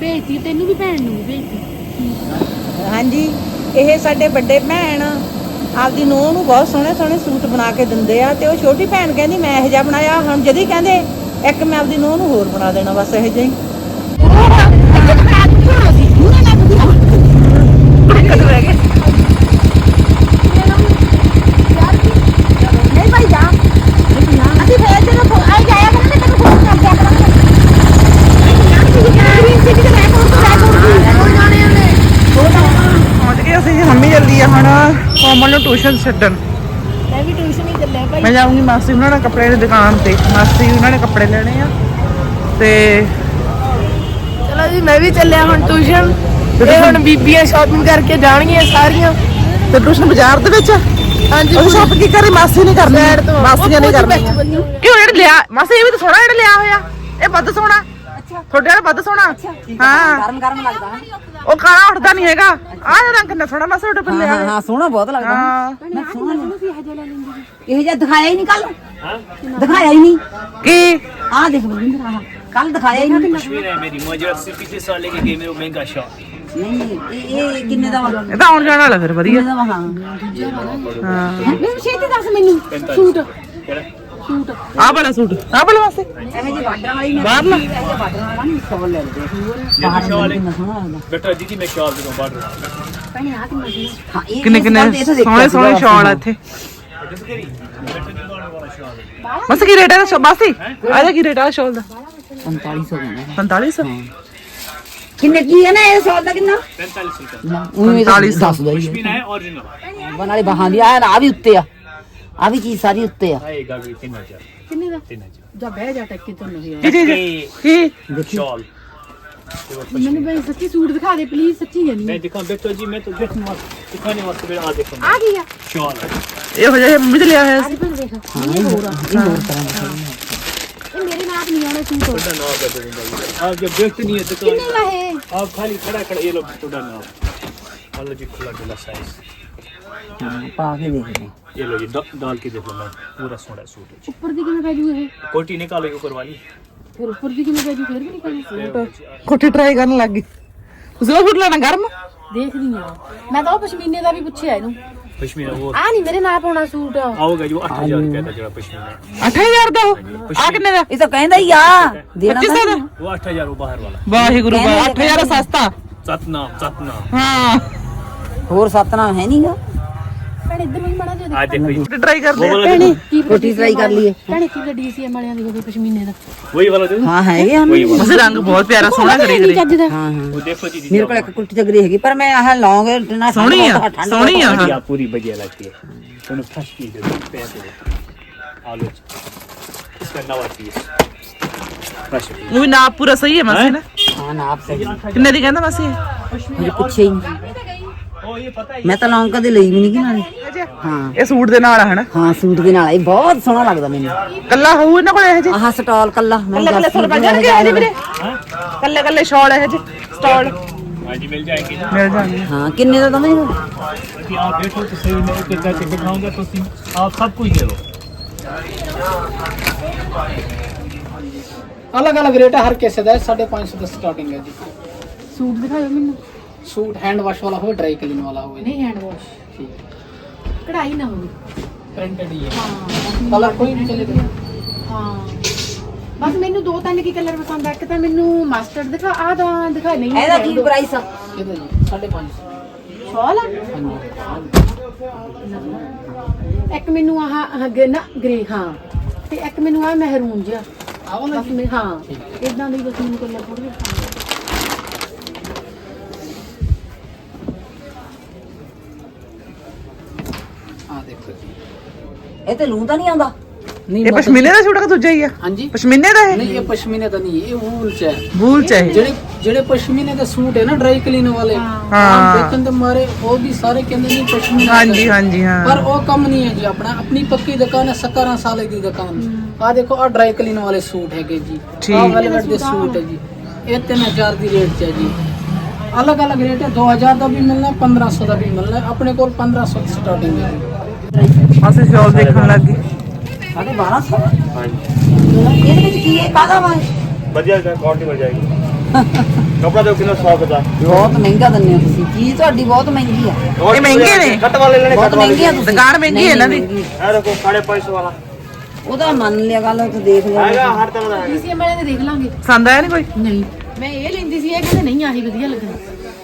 ਭੇਜਤੀ ਤੈਨੂੰ ਵੀ ਭੈਣ ਨੂੰ ਵੀ ਭੇਜਤੀ। ਹਾਂਜੀ। ਇਹ ਸਾਡੇ ਵੱਡੇ ਭੈਣ ਆਪਦੀ ਨੂੰਹ ਨੂੰ ਬਹੁਤ ਸੋਹਣੇ ਸੋਹਣੇ ਸੂਟ ਬਣਾ ਕੇ ਦਿੰਦੇ ਆ ਤੇ ਉਹ ਛੋਟੀ ਭੈਣ ਕਹਿੰਦੀ, ਮੈਂ ਇਹ ਜਿਹਾ ਬਣਾਇਆ। ਹੁਣ ਜਦੀ ਕਹਿੰਦੇ, ਇੱਕ ਮੈਂ ਆਪਦੀ ਨੂੰਹ ਨੂੰ ਹੋਰ ਬਣਾ ਦੇਣਾ ਬਸ ਇਹ ਜਿਹਾ ਹੀ ਨਹੀਂ ਭਾਈ ਜਾ ਅਸੀਂ ਫੇਰ ਜਦੋਂ ਆਈ ਜਾਇਆ ਕਰਾਂਗੇ ਤੈਨੂੰ ਫੋਨ ਕਰ ਦਿਆ ਕਰਾਂਗੇ ਗ੍ਰੀਨ ਸਿਟੀ ਦੇ ਰਹਿ ਕੋਲ ਤੋਂ ਰਹਿ ਕੋਲ ਜਾਣੇ ਨੇ ਪਹੁੰਚ ਗਏ ਅਸੀਂ ਮੰਮੀ ਜਲਦੀ ਆ ਹੁਣ ਕੋਮਲ ਨੂੰ ਟਿਊਸ਼ਨ ਛੱਡਣ। ਮੈਂ ਵੀ ਟਿਊਸ਼ਨ ਹੀ ਚੱਲਿਆ ਭਾਈ। ਮੈਂ ਜਾਊਂਗੀ ਮਾਸੀ ਉਹਨਾਂ ਨਾਲ ਕੱਪੜੇ ਦੀ ਦੁਕਾਨ ਤੇ। ਮਾਸੀ ਉਹਨਾਂ ਨੇ ਕੱਪੜੇ ਲੈਣੇ ਆ। ਤੇ ਚਲੋ ਜੀ ਮੈਂ ਵੀ ਚੱਲਿਆ ਹੁਣ ਟਿਊਸ਼ਨ। ਤੇ ਹੁਣ ਬੀਬੀਆਂ ਸ਼ਾਪਿੰਗ ਕਰਕੇ ਜਾਣਗੀਆਂ ਸਾਰੀਆਂ। ਤੇ ਟਿਊਸ਼ਨ ਬਾਜ਼ਾਰ ਦੇ ਵਿੱਚ? ਹਾਂਜੀ ਉਹ ਸ਼ਾਪ ਕੀ ਕਰੇ ਮਾਸੀ ਨਹੀਂ ਕਰਨੀ। ਮਾਸੀਆਂ ਖੁਦ ਕਰਨੀ। ਕਿਉਂ ਜਿਹੜਾ ਲਿਆ ਮਾਸੀ ਇਹ ਵੀ ਤਾਂ ਸੋਹਣਾ ਜਿਹੜਾ ਲਿਆ ਹੋਇਆ। ਇਹ ਵੱਧ ਸੋਹਣਾ। ਤੁਹਾਡੇ ਵਾਲਾ ਵੱਧ ਸੋਹਣਾ। ਹਾਂ। ਗਰਮ ਗਰਮ ਲੱਗਦਾ। ਹੈ ਉਹ ਕਾਲਾ ਉੱਠਦਾ ਨਹੀਂ ਹੈਗਾ। ਆਹ ਜਿਹੜਾ ਰੰਗ ਨਾ ਸੋਹਣਾ ਨਾ ਸੋਟੇ ਪੱਲੇ ਹਾਂ ਹਾਂ ਸੋਹਣਾ ਬਹੁਤ ਲੱਗਦਾ। ਹਾਂ। ਮੈਂ ਸੋਹਣਾ ਲੱਗਦਾ। ਇਹ ਜਿਹਾ ਦਿਖਾਇਆ ਹੀ ਨਹੀਂ ਕੱਲ ਦਿਖਾਇਆ ਹੀ ਨਹੀਂ। ਕੀ? ਆਹ ਦੇਖ ਬਲਵਿੰਦਰ ਕੱਲ ਦਿਖਾਇਆ ਹੀ ਨਹੀਂ। ਕਸ਼ਮੀਰ ਹੈ ਮੇਰੀ ਮਜਰਾ ਸੇ ਪਿਛਲੇ ਸਾਲ ਲੈ ਕੇ ਗਏ ਮੇਰੇ ਮਹਿੰਗਾ ਸ਼ਾਪ ਨਹੀਂ ਇਹ ਕਿੰਨੇ ਦਾ ਵਾਲਾ? ਇਹ ਤਾਂ ਆਉਣ ਜਾਣ ਵਾਲਾ ਫਿਰ ਵਧੀਆ। ਹਾਂ। ਹਾਂ? ਛੇਤੀ ਦੱਸ ਮੈਨੂੰ ਸੂਟ। ਸੂਟ। ਆ ਵਾਲਾ ਸੂਟ। ਆ ਵਾਲਾ ਵਾਸਤੇ? ਇਹੋ ਜਿਹੇ ਬਾਟਰਾਂ ਵਾਲੀ ਨਹੀਂ ਬਾਹਰਲਾ ਇਹੋ ਜਿਹੇ ਬਾਟਰਾਂ ਵਾਲਾ ਨਹੀਂ ਸੌ ਲੈ ਲਦੇ ਬਾਹਰ ਵਾਲੇ ਬੇਟਾ ਦੀਦੀ ਮੈਂ ਸ਼ਾਲ ਦੇ ਬਾਟਰ ਪਹਿਲੇ ਆ ਕਿ ਕਿੰਨੇ ਕਿੰਨੇ ਸੋਹਣੇ ਸੋਹਣੇ ਸ਼ਾਲ ਆ ਇੱਥੇ। ਬਸ ਕੀ ਰੇਟ ਹੈ ਬਸ ਹੀ? ਆਜਾ ਕੀ ਰੇਟ ਆ ਸ਼ਾਲ ਦਾ? 4500 4500 ਕਿੰਨੇ ਕੀ ਹੈ ਨਾ ਇਹ ਸੌਦਾ ਕਿੰਨਾ? 4500 4500 ਦੱਸ ਦੋ ਕੁਝ ਵੀ ਨਾ ਹੈ origignal ਬਣ ਵਾਲੇ ਬਾਹਾਂ ਦੀ ਆ ਨਾ ਵੀ ਉੱਤੇ ਆ। ਆ ਵੀ ਚੀਜ਼ ਸਾਰੀ ਉੱਤੇ ਆ आएगा भी तीन हजार ਕਿੰਨੇ ਦਾ तीन हजार ਜਾ ਬਹਿ ਜਾ ਟੱਕੀ ਤੋਂ ਨਹੀਂ ਕੀ ਚੀਜ਼ ਕੀ शॉल ਮੈਨੂੰ ਬਈ ਸੱਚੀ ਸੂਟ ਦਿਖਾ ਦੇ ਪਲੀਜ਼ ਸੱਚੀ ਹੈ मैं ਨਹੀਂ दिखाऊं बेटा जी मैं तो देखने वास्ते दिखाने वास्ते मेरा आ देखो ਆ ਗਈ ਆ शॉल है ਇਹ ਹੋ ਜਾਏ ਮੰਮੀ ਤੇ ਲਿਆ ਹੋਇਆ ਸੀ ਅੱਜ ਭੈਣ ਦੇਖ ਹਾਂ ਇਹ ਹੋਰ ਇਹ ਹੋਰ ਤਰ੍ਹਾਂ ਦਾ ਇਹ ਮੇਰੇ ਨਾਲ ਨਹੀਂ ਆਉਣਾ ਸੂਟ थोड़ा नाव कर दूंगा आप जब देखते नहीं है दुकान ਕਿੰਨੇ ਦਾ ਹੈ आप खाली खड़ा खड़ा ये लो थोड़ा नाव मान लो जी खुला डुला साइज ਹਾਂ ਪਾ ਕੇ ਦੇਖਦੇ ये लो जी डा- डाल के देखो मैं पूरा सोना सूट है ਉੱਪਰ ਦੀ ਕਿਵੇਂ ਪੈ ਜੂ ਇਹ कोटी निकालो ऊपर वाली ਫਿਰ ਉੱਪਰ ਦੀ ਕਿਵੇਂ ਪੈ ਜੂ ਫਿਰ ਵੀ ਨਹੀਂ ਪੈਣੀ ਕੋਠੀ ਟਰਾਈ ਕਰਨ ਲੱਗ ਗਈ ਤੁਸੀਂ ਉਹ ਫੁੱਟ ਲੈਣਾ ਗਰਮ ਦੇਖਦੀ ਆ ਮੈਂ ਤਾਂ ਉਹ ਪਸ਼ਮੀਨੇ ਦਾ ਵੀ ਪੁੱਛਿਆ ਇਹਨੂੰ पश्मीना वो ਆ ਨਹੀਂ ਮੇਰੇ ਨਾਲ ਪਾਉਣਾ ਸੂਟ आओगे जो आठ हजार रुपया था जरा पश्मीना 8000 ਦਾ ਉਹ ਆ ਕਿੰਨੇ ਦਾ ਇਹ ਤਾਂ ਕਹਿੰਦਾ ਹੀ ਆ ਦੇਣਾ 2500 ਤਾਂ ਦਾ वो आठ हजार वो बाहर वाला ਵਾਹਿਗੁਰੂ ਬਾ 8000 ਸਸਤਾ सतनाम सतनाम ਹਾਂ ਹੋਰ ਸਤਨਾਮ ਹੈ ਨਹੀਂਗਾ ਭੈਣ ਇੱਧਰ ਨੂੰ ਵੀ ਮਾੜਾ ਜਿਹਾ ਆ ਦੇਖੋ। ਜੀ ਟਰਾਈ ਕਰਦੇ ਭੈਣੇ ਕੀ ਕੋਟੀ ਟਰਾਈ ਕਰ ਲਈਏ। ਭੈਣੇ ਕੀ ਡੀਸੀਐਮ ਵਾਲਿਆਂ ਦੀ ਹੋਵੇ ਪਸ਼ਮੀਨੇ ਦਾ। ਉਹੀ ਵਾਲਾ ਦੇ ਹਾਂ ਹੈਗੇ ਹਨ ਬਸ ਰੰਗ ਬਹੁਤ ਪਿਆਰਾ ਸੋਹਣਾ ਗਰੇ ਗਰੇ ਹਾਂ ਹਾਂ। ਉਹ ਦੇਖੋ ਜੀ ਮੇਰੇ ਕੋਲ ਇੱਕ ਕੁਲਟੀ ਤਗਰੀ ਹੈਗੀ ਪਰ ਮੈਂ ਆਹ ਲੌਂਗ ਨਾ ਸੋਹਣੀ ਆ ਸੋਹਣੀ ਆ। ਹਾਂ। ਪੂਰੀ ਵਧੀਆ ਲੱਗਦੀ ਹੈ। ਤੁਹਾਨੂੰ ਫਸਟ ਚੀਜ਼ ਦੇ ਪੈਰ ਦੇ ਆਲੋ ਇਸ ਦਾ ਨਵਾਂ ਚੀਜ਼। ਉਹ ਵੀ ਨਾਪ ਪੂਰਾ ਸਹੀ ਹੈ ਮਾਸੀ ਨਾ? ਹਾਂ ਨਾਪ ਸਹੀ ਕਿੰਨੇ ਦੀ ਕਹਿੰਦਾ ਮਾਸੀ? ਮੁਝੇ ਪੁੱਛੇ ਹੀ ਨਹੀਂ। ਮੈਂ ਤਾਂ ਲੌਂਗ ਕਦੇ ਲਈ ਵੀ ਨਹੀਂ ਕਿ ਨਾਲੇ। ਹਾਂ। ਇਹ ਸੂਟ ਦੇ ਨਾਲ ਆ ਹਨਾ? ਹਾਂ ਸੂਟ ਦੇ ਨਾਲ ਇਹ ਬਹੁਤ ਸੋਹਣਾ ਲੱਗਦਾ ਮੈਨੂੰ। ਕੱਲਾ ਹੋਊ ਇਹਨਾਂ ਕੋਲ ਇਹ ਜੇ ਆਹ ਸਟਾਲ ਕੱਲਾ ਮੈਂ ਕੱਲੇ ਕੱਲੇ ਸਰ ਜਾਣਗੇ ਇਹਦੇ ਵੀਰੇ? ਕੱਲੇ ਕੱਲੇ ਸ਼ਾਲ ਇਹ ਜੇ ਸਟਾਲ। ਹਾਂਜੀ ਮਿਲ ਜਾਏਗੀ ਮਿਲ ਜਾਣਗੇ। ਹਾਂ ਕਿੰਨੇ ਦਾ ਦਵਾਂਗੇ ਆਪ ਦੇਖੋ ਤੁਸੀਂ ਮੈਂ ਕਿੱਦਾਂ ਚੈੱਕ ਦਿਖਾਉਂਗਾ ਤੁਸੀਂ ਆਪ ਸਭ ਕੁਝ ਦੇ ਦਿਓ। ਅਲੱਗ ਅਲੱਗ ਰੇਟ ਹਰ ਕਿਸੇ ਦਾ। 550 ਤੋਂ ਸਟਾਰਟਿੰਗ ਹੈ ਜੀ। ਸੂਟ ਦਿਖਾਓ ਮੈਨੂੰ। ਸੂਟ ਹੈਂਡ ਵਾਸ਼ ਵਾਲਾ ਹੋਵੇ ਡਰਾਈ ਕਲੀਨ ਵਾਲਾ ਹੋਵੇ। ਨਹੀਂ ਹੈਂਡ ਵਾਸ਼ ਠੀਕ ਕਢਾਈ ਨਾ ਹੋਵੇ। ਪ੍ਰਿੰਟਡ ਹੀ ਹੈ। ਹਾਂ। ਕਲਰ ਕੋਈ ਵੀ ਚਲੇ ਹਾਂ। ਬਸ ਮੈਨੂੰ ਦੋ ਤਿੰਨ ਕੀ ਕਲਰ ਪਸੰਦ ਆ ਇੱਕ ਤਾਂ ਮੈਨੂੰ ਮਸਟਰਡ ਦਿਖਾ ਆ ਦਾ ਦਿਖਾ ਨਹੀਂ ਇਹਦਾ ਕੀ ਪ੍ਰਾਈਸ ਆ? ਇਹਦਾ ਜੀ 550 ਸ਼ਾਲ ਇੱਕ ਮੈਨੂੰ ਆਹ ਅੱਗੇ ਨਾ ਗ੍ਰੇ ਹਾਂ। ਤੇ ਇੱਕ ਮੈਨੂੰ ਆ ਮਹਿਰੂਨ ਜਿਹਾ। ਆਹ ਵਾਲਾ ਹਾਂ। ਇਦਾਂ ਦੇ ਬਸ ਮੈਨੂੰ ਕਲਰ ਥੋੜੇ ਇਹ ਤੇ ਲੂੰ ਤਾਂ ਨਹੀਂ ਆਉਂਦਾ। ਨਹੀਂ ਇਹ ਪਸ਼ਮੀਨੇ ਦਾ ਸੂਟ ਆ ਦੂਜਾ ਹੀ ਆ? ਹਾਂਜੀ। ਪਸ਼ਮੀਨੇ ਦਾ ਇਹ? ਨਹੀਂ ਇਹ ਪਸ਼ਮੀਨੇ ਦਾ ਨਹੀਂ ਇਹ ਵੂਲ ਚ ਹੈ ਬੂਲ ਚ ਹੈ ਜਿਹੜੇ ਜਿਹੜੇ ਪਸ਼ਮੀਨੇ ਦੇ ਸੂਟ ਹੈ ਨਾ ਡਰਾਈ ਕਲੀਨ ਵਾਲੇ ਹਾਂ। ਆਮ ਦੇਖਣ ਤੇ ਮਾਰੇ ਉਹ ਵੀ ਸਾਰੇ ਕਹਿੰਦੇ ਨਹੀਂ ਪਸ਼ਮੀਨਾ ਹਾਂਜੀ ਹਾਂਜੀ ਪਰ ਉਹ ਕੰਮ ਨਹੀਂ ਹੈ ਜੀ ਆਪਣਾ। ਆਪਣੀ ਪੱਕੀ ਦੁਕਾਨ ਹੈ 17 ਸਾਲੇ ਦੀ ਦੁਕਾਨ। ਆ ਦੇਖੋ ਆ ਡਰਾਈ ਕਲੀਨ ਵਾਲੇ ਸੂਟ ਹੈਗੇ ਜੀ। ਠੀਕ। ਆ ਵੈਲਵਟ ਦੇ ਸੂਟ ਹੈ ਜੀ। ਇਹ 3000 ਦੀ ਰੇਟ ਚ ਹੈ ਜੀ। ਅਲੱਗ ਅਲੱਗ ਰੇਟ ਹੈ 2000 ਦਾ ਵੀ ਮਿਲਣਾ 1500 ਦਾ ਵੀ ਮਿਲਣਾ। ਆਪਣੇ ਕੋਲ 1500 ਦੀ ਸਟਾਰਟਿੰਗ ਹੈ ਜੀ। ਅਸੀਂ ਸ਼ੋਅ ਦੇਖਣ ਲੱਗ ਗਏ। ਸਾਡੇ 1200 ਹਾਂਜੀ। ਇਹਦੇ ਵਿੱਚ ਕੀ ਹੈ? ਕਾਦਾ ਵਾ ਵਧੀਆ ਕੁਆਲਿਟੀ ਮਿਲ ਜਾਏਗੀ। ਕਪੜਾ ਦੇਖੋ ਕਿੰਨਾ ਸੌਫਟ ਦਾ? ਬਹੁਤ ਮਹਿੰਗਾ ਦਿੰਦੇ ਹੋ ਤੁਸੀਂ। ਚੀਜ਼ ਤੁਹਾਡੀ ਬਹੁਤ ਮਹਿੰਗੀ ਆ? ਇਹ ਮਹਿੰਗੇ ਨੇ। ਕੱਟ ਵਾਲੇ ਲੈਣੇ ਬਹੁਤ ਮਹਿੰਗੀ ਆ ਦੁਕਾਨ ਮਹਿੰਗੀ ਹੈ ਇਹਨਾਂ ਦੀ। ਇਹ ਦੇਖੋ 550 ਵਾਲਾ। ਉਹਦਾ ਮੰਨ ਲਿਆ ਗੱਲ ਤੇ ਦੇਖ ਲਿਆ ਹੈਗਾ ਹਰ ਤਰ੍ਹਾਂ ਦਾ ਹੈਗਾ। ਡੀਸੀਐਮ ਵਾਲੇ ਦੇ ਦੇਖ ਲਾਂਗੇ। ਸੰਦਾ ਹੈ ਨਹੀਂ ਕੋਈ? ਨਹੀਂ। ਮੈਂ ਇਹ ਲੈਂਦੀ ਸੀ ਇਹ ਕਹਿੰਦੇ ਨਹੀਂ ਆਹੀ ਵਧੀਆ ਲੱਗਣਾ।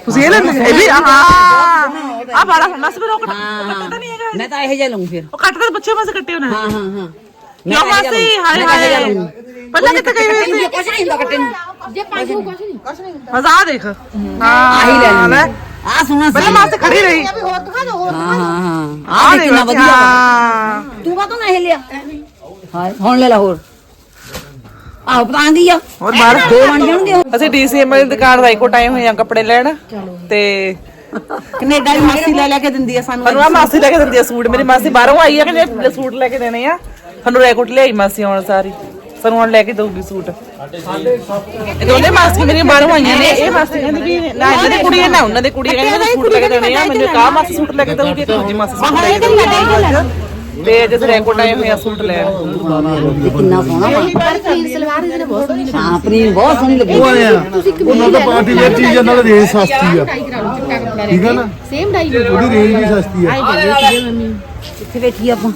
ਤੁਸੀਂ ਇਹ ਲੈਂਦੇ ਇਹ ਵੀ ਹਾਂ ਆ ਬੜਾ ਫੇਮਸ ਫਿਰ ਉਹ ਕੱਟ- ਉਹ ਕੱਟਦਾ ਨਹੀਂ ਹੈਗਾ ਮੈਂ ਤਾਂ ਇਹੋ ਜਿਹਾ ਲਊਂ ਫਿਰ ਉਹ ਕੱਟ ਕੇ ਬੱਚੇ ਵਾਸਤੇ ਕੱਟੇ ਉਹਨਾਂ ਨੇ ਹਾਂ ਹਾਂ ਹਾਂ ਕਿਉਂ ਮਾਸੀ ਹਾਏ ਹਾਏ ਪਹਿਲਾਂ ਕਿੱਥੇ ਗਈ ਹੋਈ ਸੀ ਕੁਛ ਨਹੀਂ ਹੁੰਦਾ ਕੱਟੇ ਨੂੰ ਜੇ ਪੰਜ ਨੂੰ ਕੁਛ ਨਹੀਂ ਮਜ਼ਾ ਆ ਦੇਖ ਹਾਂ ਆਹੀ ਲੈ ਲੈ ਲੂੰ ਆ ਸੋਹਣਾ ਪਹਿਲਾਂ ਸੀ ਮਾਸੀ ਖੜੀ ਰਹੀ ਹਾਂ ਹਾਂ ਹਾਂ ਆ ਆ ਦੇਖ ਕਿੰਨਾ ਵਧੀਆ ਹਾਂ ਤੂੰ ਕਾਹਤੋਂ ਨਾ ਇਹ ਲਿਆ ਹਾਂ ਹੁਣ ਲੈ ਲਾ ਹੋਰ ਆਹ ਪਤਾਂਗੀ ਆ। ਹੋਰ ਬਾਹਰ ਦੋ ਬਣ ਜਾਣਗੇ ਉਹ। ਅਸੀਂ ਡੀਸੀਐਮ ਦੀ ਦੁਕਾਨ ਰਾਈਕੋਟ ਆਏ ਹੋਏ ਆ ਕੱਪੜੇ ਲੈਣ ਤੇ ਕੈਨੇਡਾ ਦੀ ਮਾਸੀ ਲੈ ਲੈ ਕੇ ਦਿੰਦੀ ਆ ਸਾਨੂੰ ਸਾਨੂੰ ਆ ਮਾਸੀ ਲੈ ਕੇ ਦਿੰਦੀ ਆ ਸੂਟ। ਮੇਰੀ ਮਾਸੀ ਬਾਹਰੋਂ ਆਈ ਆ ਕਿ ਸੂਟ ਲੈ ਕੇ ਦੇਣੇ ਆ। ਸਾਨੂੰ ਰਾਈਕੋਟ ਲਿਆਈ ਮਾਸੀ ਹੁਣ ਸਾਰੀ। ਸਾਨੂੰ ਹੁਣ ਲੈ ਕੇ ਦਊਗੀ ਸੂਟ। ਇਹ ਦੋਨੇ ਮਾਸੀ ਮੇਰੀਆਂ ਬਾਹਰੋਂ ਆਈਆਂ ਨੇ। ਇਹ ਮਾਸੀ ਕਹਿੰਦੀ ਵੀ ਨਾ ਇਹਨਾਂ ਦੀ ਕੁੜੀ ਹੈ ਨਾ ਉਹਨਾਂ ਦੀ ਕੁੜੀ ਹੈ। ਕਹਿੰਦੀ ਸੂਟ ਲੈ ਕੇ ਦੇਣੇ ਆ। ਮੈਨੂੰ ਕਾ ਮਾਸੀ ਸੂਟ ਲੈ ਕੇ ਦਊਗੀ ਇੱਕ ਦੂਜੀ ਮਾਸੀ ਸੂਟ ਲੈ ਕੇ ਦਊਗੀ। ਤੇ ਜਿਸ ਰਾਈਕੋਟ ਆਏ ਹੋਏ ਆ ਸੂਟ ਲੈਣ। ਕਿੰਨਾ ਸੋਹਣਾ ਪਰ ਫੀਲ ਸਲਵਾਰ ਇਹਦੇ ਨਾਲ ਬਹੁਤ ਸੋਹਣੀ ਲੱਗਦੀ ਹਾਂ ਆਪਣੀ ਬਹੁਤ ਸੋਹਣੀ ਲੱਗੀ ਤੁਸੀਂ ਕਮੀਜ਼ ਲੈ ਪਾਰਟੀ ਵੇਅਰ ਚੀਜ਼ ਨਾਲ ਰੇਂਜ ਸਸਤੀ ਆ। ਟਾਈ ਕਰਾ ਲਓ ਚਿੱਟਾ ਕੱਪੜਾ ਲੈ ਕੇ। ਸੇਮ ਡਾਈ ਉਹਦੀ ਰੇਂਜ ਵੀ ਸਸਤੀ ਆ। ਕਿੱਥੇ ਬੈਠੀ ਆਪਾਂ?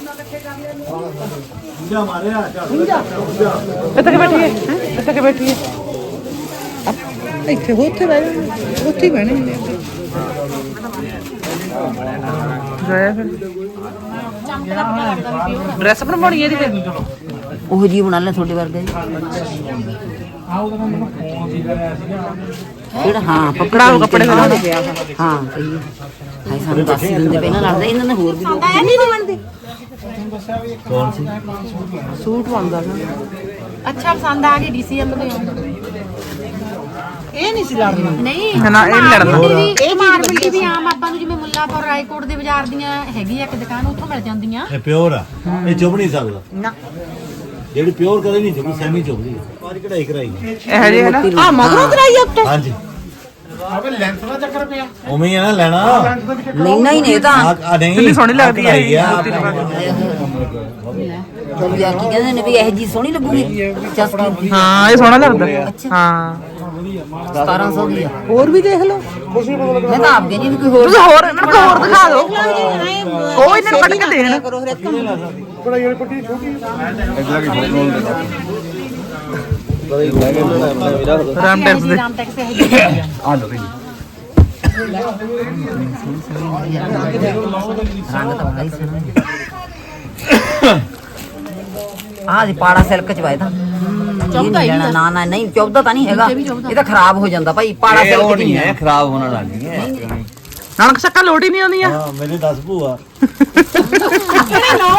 ਇੱਥੇ ਕਿ ਬੈਠੀ ਹੈ? ਇੱਥੇ ਕਿ ਬੈਠੀ ਹੈ? ਇੱਥੇ ਉੱਥੇ ਜਾ। ਉੱਥੇ ਹੀ ਬਹਿਣੇ ਨੇ ਜਾਇਆ ਫਿਰ। ਡਰੈਸ ਬਣਵਾਉਣੀ ਹੈ ਇਹਦੀ ਫਿਰ? ਉਹ ਜੀ ਬਣਾ ਲੈ ਤੁਹਾਡੇ ਵਰਗਾ। ਜੀ ਜਿਹੜਾ ਹਾਂ ਪਕੜਾ ਉਹ ਕੱਪੜੇ ਹਾਂ ਸਹੀ ਹੈ। ਹਾਏ ਸਾਨੂੰ ਦੱਸ ਹੀ ਦਿੰਦੇ ਪਹਿਲਾਂ ਲੱਗਦਾ ਇਹਨਾਂ ਨੇ ਹੋਰ ਵੀ ਦੋ ਨਹੀਂ ਨਹੀਂ ਬਣਦੇ। ਸੂਟ ਬਣਦਾ ਨਾ। ਅੱਛਾ ਪਸੰਦ ਆ ਗਈ ਡੀਸੀਐਮ ਤੋਂ ਇਹ ਨਹੀਂ ਸੀ ਲੜਨਾ। ਨਹੀਂ ਨਾ ਇਹ ਨੀ ਲੜਨਾ। ਇਹ ਮਾਰਬਲ ਦੀ ਵੀ ਆਮ ਆਪਾਂ ਨੂੰ ਜਿਵੇਂ ਮੁੱਲਾਪੁਰ ਰਾਏਕੋਟ ਦੇ ਬਾਜ਼ਾਰ ਦੀਆਂ ਹੈਗੀ ਆ ਇੱਕ ਦੁਕਾਨ ਉੱਥੋਂ ਮਿਲ ਜਾਂਦੀਆਂ। ਇਹ ਪਿਓਰ ਆ। ਇਹ ਚੁੱਭ ਨਹੀਂ ਸਕਦਾ। ਨਾ। ਜਿਹੜੀ ਪਿਓਰ ਕਦੇ ਨਹੀਂ ਚੁੱਭਦੀ ਸੈਮੀ ਚੁੱਭਦੀ ਆ। ਸਾਰੀ ਕਢਾਈ ਕਰਾਈ ਹੈ। ਇਹ ਜੇ ਹੈ ਨਾ? ਆ ਮਗਰੋਂ ਕਰਾਈ ਉੱਤੇ? ਹਾਂਜੀ। ਉਵੇਂ ਹੀ ਆ ਨਾ ਲੈਣਾ। ਲੈਣਾ ਹੀ ਨਹੀਂ ਇਹ ਤਾਂ। ਆ ਆ ਨਹੀਂ ਕਿੰਨੀ ਸੋਹਣੀ ਲੱਗਦੀ ਹੈ ਕਢਾਈ ਆ ਇਹ ਚਲੋ ਯਾਰ ਕੀ ਕਹਿੰਦੇ ਨੇ ਵੀ ਇਹ ਜੀ ਸੋਹਣੀ ਲੱਗੂਗੀ? ਚਸਕੀ ਹਾਂ ਇਹ ਸੋਹਣਾ ਲੱਗਦਾ। ਹਾਂ। 1700 ਦੀ ਆ ਹੋਰ ਵੀ ਦੇਖ ਲਓ। ਮੈਂ ਤਾਂ ਆਪ ਕਹਿੰਦੀ ਵੀ ਕੋਈ ਹੋਰ ਤੁਸੀਂ ਹੋਰ ਇਹਨਾਂ ਨੂੰ ਹੋਰ ਦਿਖਾ ਦਿਓ। ਉਹ ਇਹਨਾਂ ਨੂੰ ਕੱਢ ਕੇ ਦੇਣ। ਕਰੋ ਹਰ ਇੱਕ ਨੂੰ ਰਾਮ ਟੈਕਸ ਦੇ ਰਾਮ ਟੈਕਸ ਹੈਗੀ ਆ ਰੰਗ ਤਾਂ ਹੀ ਜੀ। ਪਾੜਾ ਸਿਲਕ ਚ ਤਾਂ ਚੌਬਦਾ ਹੀ ਨਾ ਨਾ ਨਹੀਂ ਚੌਬਦਾ ਤਾਂ ਨਹੀਂ ਹੈਗਾ। ਇਹ ਤਾਂ ਖਰਾਬ ਹੋ ਜਾਂਦਾ ਭਾਈ ਪਾੜਾ ਸਿਲਕ ਚ ਨਹੀਂ ਹੈ ਖਰਾਬ ਹੋਣ ਵਾਲੀ ਹੈ ਨਾਨਕ ਸ਼ੱਕਾ ਲੋੜ ਹੀ ਨਹੀਂ ਆਉਂਦੀਆਂ ਹਾਂ ਮੇਰੇ 10 ਭੂਆ। <laughs>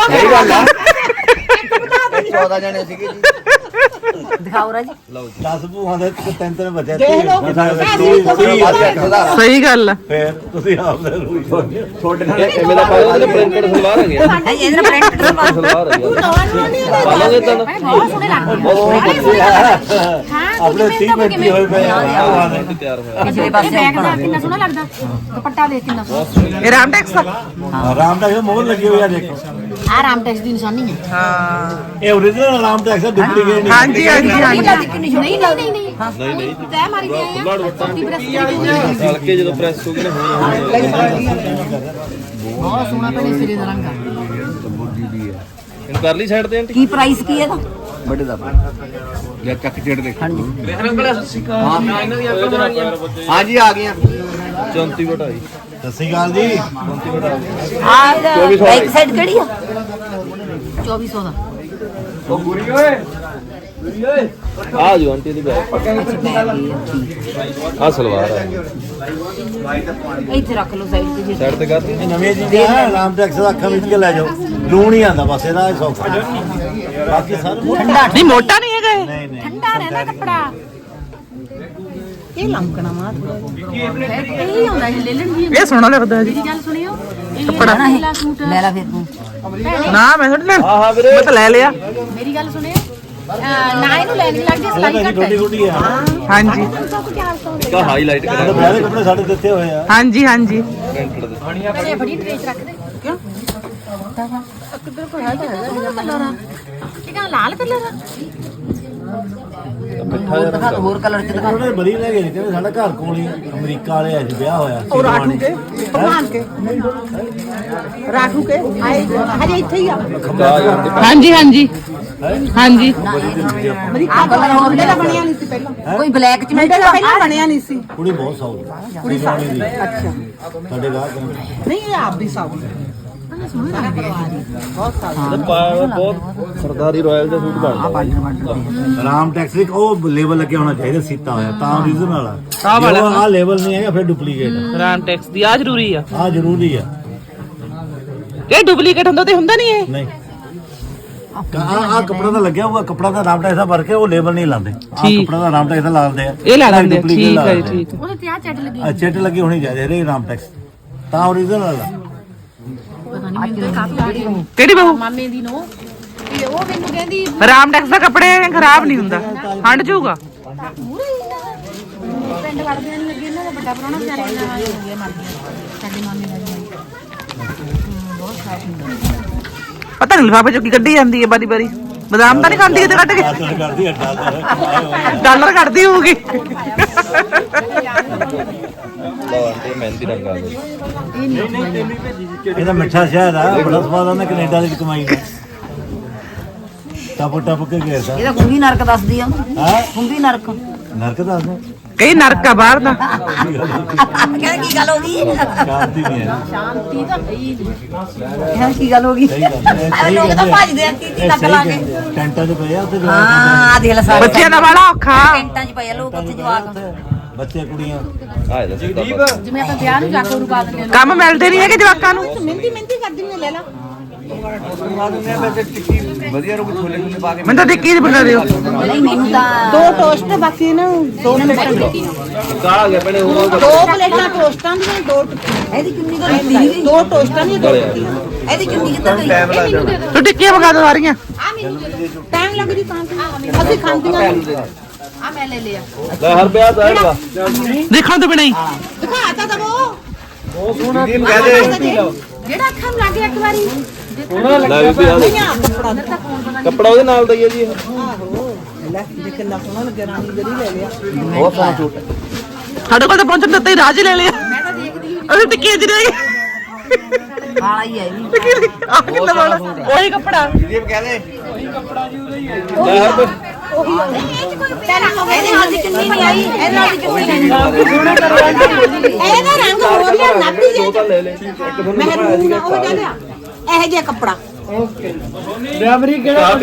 ਸਹੀ ਗੱਲ ਆ। 14 ਜਣੇ ਸੀਗੇ ਜੀ। ਦਿਖਾਓ ਰਾਜੀ। 10 ਭੂਆ ਦੇ ਤਿੰਨ ਤਿੰਨ ਬੱਚੇ ਦੇਖ ਲਓ। ਸਹੀ ਗੱਲ ਆ। ਫਿਰ ਤੁਸੀਂ ਆਪ ਦੇ ਰੂਈ ਛੋਟੇ ਨਾਲ ਐਵੇਂ ਦਾ ਪਾਇਆ ਉਹਦੇ ਪ੍ਰਿੰਟਡ ਸਲਵਾਰ ਹੈਗੇ ਹੈ ਇਹਦੇ ਨਾਲ ਪ੍ਰਿੰਟ ਸਲਵਾਰ ਹੈਗੀ ਪਾਲੋਗੇ ਤਾਂ ਬਹੁਤ ਸੋਹਣੇ ਲੱਗਦੇ ਆਪਣੇ 30 ਮਿੰਟ ਹੀ ਹੋਏ ਪਏ ਆ। ਦੇ ਤਿਆਰ ਹੋਇਆ। ਪਿਛਲੇ ਪਾਸੇ ਬੈਗ ਦਾ ਕਿੰਨਾ ਸੋਹਣਾ ਲੱਗਦਾ? ਦੁਪੱਟਾ ਦੇਖ ਕਿੰਨਾ ਸੋਹਣਾ। ਇਹ ਰਾਮਟੈਕਸ ਦਾ? ਆਰਾਮ ਦਾ ਮੋਹਰ ਲੱਗੀ ਹੋਈ ਆ ਦੇਖੋ। ਆ ਰਾਮਟੈਕਸ ਦੀ ਨਿਸ਼ਾਨੀ ਹੈ। ਹਾਂ। ਇਹ ਓਰੀਜਨਲ ਆਰਾਮ ਦਾ ਐਕਸਾ ਡੁਪਲੀਕੇਟ ਨਹੀਂ। ਹਾਂਜੀ ਹਾਂਜੀ ਹਾਂਜੀ। ਨਹੀਂ ਨਹੀਂ ਨਹੀਂ ਨਹੀਂ ਨਹੀਂ ਤੈ ਮਾਰੀ ਗਏ ਆ। ਛੋਟੀ ਬਰਸ ਹਲਕੇ ਜਦੋਂ ਪ੍ਰੈਸ ਹੋ ਗਈ ਨਾ ਹੋਰ ਬਹੁਤ ਸੋਹਣਾ ਭੈਣੇ ਸਿਰੇ ਦਾ ਰੰਗ ਆ। ਇਹਨੂੰ ਕਰ ਲਈ ਸਾਈਡ ਤੇ ਆਂਟੀ? ਕੀ ਪ੍ਰਾਈਸ ਕੀ ਇਹਦਾ? ਵੱਡੇ ਦਾ ਜਾਂ ਚੱਕ ਛੇੜ ਦੇਖ। ਹਾਂਜੀ। ਆ ਗਈਆਂ। 34 ਵਟਾ ਜੀ ਸਤਿ ਸ਼੍ਰੀ ਅਕਾਲ ਜੀ। ਆ ਇਹਦਾ ਇੱਕ ਸਾਈਡ ਕਿਹੜੀ ਆ? 2400 ਦਾ। ਆ ਜੋ ਆਂਟੀ ਦੀ ਬੈਗ। ਆ ਸਲਵਾਰ ਆ। ਇੱਥੇ ਰੱਖ ਲਓ ਸਾਈਡ ਤੇ ਜੇ ਸਾਈਡ ਤੇ ਕਰਤੀ ਇਹ ਨਵੇਂ ਜੀ ਆ ਆਰਾਮ ਦਾ ਐਕਸਾ ਅੱਖਾਂ ਵਿੱਚ ਕੇ ਲੈ ਜਾਓ। ਲੂਣ ਹੀ ਆਂਦਾ ਬਸ ਇਹਦਾ ਇਹ ਸੌਖਾ। ਬਾਕੀ ਸਾਰੇ ਠੰਡਾ ਨਹੀਂ ਮੋਟਾ ਨਹੀਂ ਹੈਗਾ ਇਹ। ਨਹੀਂ ਨਹੀਂ ਠੰਡਾ ਰਹਿੰਦਾ ਕੱਪੜਾ। ਇਹ ਲੰਕਣਾ ਮਾ ਇਹ ਹੁੰਦਾ ਇਹ ਲੈ ਲੈਣਗੀ ਇਹ ਸੋਹਣਾ ਲੱਗਦਾ ਜੀ। ਗੱਲ ਸੁਣਿਓ ਇਹ ਕੱਪੜਾ। ਨੀਲਾ ਸੂਟ ਲੈ ਲੈ ਫਿਰ ਤੂੰ। ਨਾ ਮੈਂ ਥੋੜੀ ਲੈਣਾ ਹਾਂ ਵੀਰੇ। ਮੈਂ ਤਾਂ ਲੈ ਲਿਆ। ਮੇਰੀ ਗੱਲ ਸੁਣਿਓ ਨਾ ਇਹਨੂੰ ਲੈਣ ਦੀ ਲੱਗਦੀ ਸਲਾਈ ਘੱਟ ਹੈ। ਛੋਟੀ ਆ ਹਾਂਜੀ। ਕਾ ਹਾਈਲਾਈਟ ਇਹ ਕਰਾ ਵਿਆਹ ਦੇ ਕੱਪੜੇ ਸਾਡੇ ਦਿੱਤੇ ਹੋਏ ਆ। ਹਾਂਜੀ ਹਾਂਜੀ। ਪ੍ਰਿੰਟਡ ਦੇ ਬੜੇ ਬੜੀ ਟ੍ਰੇਸ ਰੱਖ ਦੇ। ਕਿਉਂ? ਕਿੱਧਰ ਕੋਈ ਹੈ ਕਿਹੜਾ ਲਾਲ ਕਲਰ ਆ ਹੋਰ ਦਿਖਾ ਦਿਓ, ਹੋਰ ਕਲਰ ਚ ਦਿਖਾ। ਦਿਓ। ਉਹਨੇ ਬੜੀ ਲੈ ਗਏ ਕਹਿੰਦੇ ਸਾਡਾ ਘਰ ਕੋਲ ਹੀ ਅਮਰੀਕਾ ਵਾਲੇ ਅੱਜ ਵਿਆਹ ਹੋਇਆ ਉਹ ਰਾਠੂ ਕੇ? ਭਗਵਾਨ ਕੇ? ਰਾਠੂ ਕੇ? ਆਏ ਹਜੇ ਇੱਥੇ ਹੀ ਆ। ਹਾਂਜੀ ਹਾਂਜੀ। ਹਾਂਜੀ। ਅਮਰੀਕਾ ਕਲਰ ਹੋਰ ਦਾ ਬਣਿਆ ਨਹੀਂ ਸੀ ਪਹਿਲਾਂ। ਕੋਈ ਬਲੈਕ ਚ ਮਿਲ ਮੁੰਡੇ ਦਾ ਪਹਿਲਾਂ ਬਣਿਆ ਨਹੀਂ ਸੀ। ਕੁੜੀ ਬਹੁਤ ਸੌ ਕੁੜੀ ਦੀ ਅੱਛਾ। ਸਾਡੇ ਗਾਹ ਨਹੀਂ ਇਹ ਆਪ ਦੀ ਸਾਊ ਬਹੁਤ ਸਰਦਾਰੀ ਰਾਇਲ ਦੇ ਸੂਟ ਬਣਦਾ ਰਾਮ ਟੈਕਸ ਇੱਕ ਉਹ ਲੇਬਲ ਲੱਗਿਆ ਹੋਣਾ ਚਾਹੀਦਾ ਸੀਤਾ ਹੋਇਆ ਤਾਂ ਓਰੀਜਨਲ ਵਾਲਾ ਆਹ ਵਾਲਾ। ਆ ਲੇਬਲ ਨਹੀਂ ਹੈਗਾ ਫਿਰ ਡੁਪਲੀਕੇਟ ਰਾਮਟੈਕਸ ਦੀ ਆ ਜ਼ਰੂਰੀ ਆ। ਆ ਜ਼ਰੂਰੀ ਆ। ਇਹ ਡੁਪਲੀਕੇਟ ਹੁੰਦਾ ਤੇ ਹੁੰਦਾ ਨਹੀਂ ਇਹ? ਨਹੀਂ। ਆ ਆ ਕੱਪੜਾ ਤਾਂ ਲੱਗਿਆ ਹੋਊਗਾ ਕੱਪੜਾ ਦਾ ਰਾਮ ਟੈਕਸ ਦਾ ਭਰ ਕੇ ਉਹ ਲੇਬਲ ਨਹੀਂ ਲਾਉਂਦੇ। ਆ ਠੀਕ। ਕੱਪੜਾ ਦਾ ਰਾਮ ਟੈਕਸ ਦਾ ਲਾਉਂਦੇ ਆ। ਇਹ ਲਾ ਲੈਂਦੇ ਆ। duplicate ਠੀਕ ਲਾ ਹੈ ਜੀ ਦਿੰਦੇ ਠੀਕ ਹੈ ਉਹਦੇ ਤੇ ਆ ਚੱਟ ਲੱਗੀ ਆ। ਚਿੱਟ ਲੱਗੀ ਹੋਣੀ ਚਾਹੀਦੀ ਹੈ ਰੇ ਰਾਮ ਟੈਕਸ ਤਾਂ ਓਰੀਜਨਲ ਵਾਲਾ ਨਹੀਂ ਮੈਨੂੰ ਤਾਂ ਕਾਫੀ ਜਿਹੜੀ ਕਿਹੜੀ ਬਹੂ? ਮਾਮੇ ਦੀ ਨੋ ਤੇ ਉਹ ਮੈਨੂੰ ਕਹਿੰਦੀ ਰਾਮਟੈਕਸ ਦਾ ਕੱਪੜੇ ਖਰਾਬ ਨਹੀਂ ਹੁੰਦਾ। ਹੰਡ ਜਾਊਗਾ ਮੂਰੇ ਪਿੰਡ ਵੜਦੇ ਨਹੀਂ ਲੱਗੇ ਇਹਨਾਂ ਦਾ ਵੱਡਾ ਪ੍ਰਾਹੁਣਾ ਵਿਚਾਰੇ ਨਾਲ ਹੋ ਗਿਆ ਮਰ ਗਿਆ। ਸਾਡੇ ਮਾਮੇ ਦਾ ਜਵਾਈ। ਹਮ, ਬਹੁਤ ਸਾਫ਼ ਹੁੰਦਾ। ਪਤਾ ਨਹੀਂ ਲਿਫਾਫੇ ਚੋਂ ਕੀ ਕੱਢੀ ਜਾਂਦੀ ਹੈ ਬਾਰੀ ਬਾਰੀ ਬਦਾਮ ਤਾਂ ਨਹੀਂ ਖਾਂਦੀ ਕਿਤੇ ਕੱਢ ਕੇ। ਕਰਦੀ ਡਾਲਰ। ਕੱਢਦੀ ਹੋਊਗੀ। ਲਓ ਆਂਟੀ ਮਹਿੰਦੀ ਰੰਗ ਆ ਗਿਆ ਇਹਦਾ ਮਿੱਠਾ ਸ਼ਹਿਦ ਆ ਬੜਾ ਸਵਾਦ ਆਉਂਦਾ ਕੈਨੇਡਾ ਦੀ ਕਮਾਈ ਦਾ ਟਪ ਟਪ ਕੇ ਘੇਰਦਾ ਇਹਦਾ ਕੁੰਗੀ ਨਰਕ ਦੱਸਦੀ ਆ। ਹਾਂ? ਕੁੰਗੀ ਨਰਕ। ਨਰਕ ਦੱਸਦਾ। ਕਈ ਨਰਕ ਆ ਬਾਹਰ ਦਾ। ਕਹਿੰਦਾ ਕੀ ਗੱਲ ਹੋ ਗਈ? ਸ਼ਾਂਤੀ ਨਹੀਂ ਹੈ ਸ਼ਾਂਤੀ ਤਾਂ ਹੈ ਹੀ ਨਹੀਂ ਕਹਿੰਦਾ ਕੀ ਗੱਲ ਹੋ। ਗਈ ਲੋਕ ਤਾਂ। ਭੱਜਦੇ ਆ ਕੀ ਕੀ ਇਹ ਨੱਕ ਸਹੀ ਲਾ ਕੇ। ਟੈਂਟਾਂ 'ਚ ਪਏ ਆ ਉੱਥੇ ਜਵਾਕ? ਹਾਂ ਆ ਦੇਖ ਲੈ ਸਾਰੇ ਬੱਚਿਆਂ ਦਾ ਵਾਲਾ ਔਖਾ। ਟੈਂਟਾਂ 'ਚ ਪਏ ਆ ਲੋਕ ਉੱਥੇ ਜਵਾਕ। ਬੱਚੇ ਕੁੜੀਆਂ। ਆ ਇਹਦਾ ਸਿੱਧਾ ਜਿਵੇਂ ਆਪਾਂ ਵਿਆਹ ਨੂੰ ਜਾ ਕੇ ਰੁਕਾ ਦਿੰਦੇ ਕੰਮ ਮਿਲਦੇ ਨਹੀਂ ਹੈਗੇ ਜਵਾਕਾਂ ਨੂੰ। ਮਿਹਨਤੀ ਮਿਹਨਤੀ ਕਰਦੀ ਮੈਂ ਲੈ ਲਾ। ਵਧੀਆ ਮੈਨੂੰ ਤਾਂ ਟਿੱਕੀ ਦੀ ਬਣਾ ਦਿਓ ਮੈਨੂੰ ਤਾਂ ਦੋ ਟੋਸਟ ਬਾਕੀ ਨਾ ਦੋ ਕਾ ਆ ਗਿਆ ਭੈਣੇ ਹੋਰ ਦੋ ਪਲੇਟਾਂ ਟੋਸਟਾਂ ਦੀਆਂ ਦੋ ਇਹਦੀ ਚੁੰਨੀ ਤਾਂ ਦਿੱਤੀ ਨੀ ਦੋ ਟੋਸਟਾਂ ਦੀਆਂ ਦੋ ਇਹਦੀ ਚੁੰਨੀ ਕਿੱਧਰ ਗਈ? ਤੂੰ ਟਿੱਕੀਆਂ ਮੰਗਾ ਦੋ ਸਾਰੀਆਂ। ਟਾਈਮ ਲੱਗ ਜੀ ਤਾਂ ਅਸੀਂ ਖਾਂਦੀਆਂ। ਆ ਮੈਂ ਲੈ ਲਿਆ। ਲੈ ਹਰ ਵਿਆਹ ਦਾ ਹੈਗਾ। ਦੇਖਣ ਤੋਂ ਹੀ। ਦਿਖਾ ਤਾ ਦਵੋ। ਕਹਿ ਦੇ ਜਿਹੜਾ ਅੱਖਾਂ ਲੱਗ ਗਿਆ ਇੱਕ ਵਾਰੀ। ਲੈ ਵੀ ਵਿਆਹ ਦੇ ਕੱਪੜਾ ਉਹਦੇ ਨਾਲ ਦਾ ਹੀ ਹੈ ਜੀ ਇਹ। ਲੈ ਜੇ ਕਿੰਨਾ ਸੋਹਣਾ ਲੱਗਿਆ ਰਾਣੀ ਜਰੀ ਲੈ ਲਿਆ। ਬਹੁਤ ਸੋਹਣਾ ਸੂਟ ਹੈ ਸਾਡੇ ਕੋਲ ਤਾਂ ਪਹੁੰਚਣ ਦਿੱਤਾ ਹੀ ਰਾਜ ਹੀ ਲੈ ਲਿਆ। ਅਸੀਂ ਟਿੱਕੀਆਂ ਚ ਰਹਿ ਗਏ ਕਾਲਾ ਹੀ ਹੈ ਇਹ ਵੀ ਆਹ ਕਿੰਨਾ ਵਾਲਾ? ਉਹੀ ਕੱਪੜਾ। ਦੀਪ ਕਹਿ ਦੇ ਲੈ ਹਰ ਇਹਦੇ ਨਾਲ ਦੀ ਚੁੰਨੀ ਨਹੀਂ ਆਈ ਇਹਦੇ ਨਾਲ ਦੀ ਚੁੰਨੀ ਨਹੀਂ ਇਹਦਾ ਰੰਗ ਹੋਰ ਲਿਆ ਨਾਭੀ ਜਿਹਾ। ਮਹਿਰੂਨ ਉਹ ਜਿਹਾ ਲਿਆ ਇਹ ਜਿਹਾ ਕੱਪੜਾ। ਡਰਾਈਵਰੀ ਕਿਹੜਾ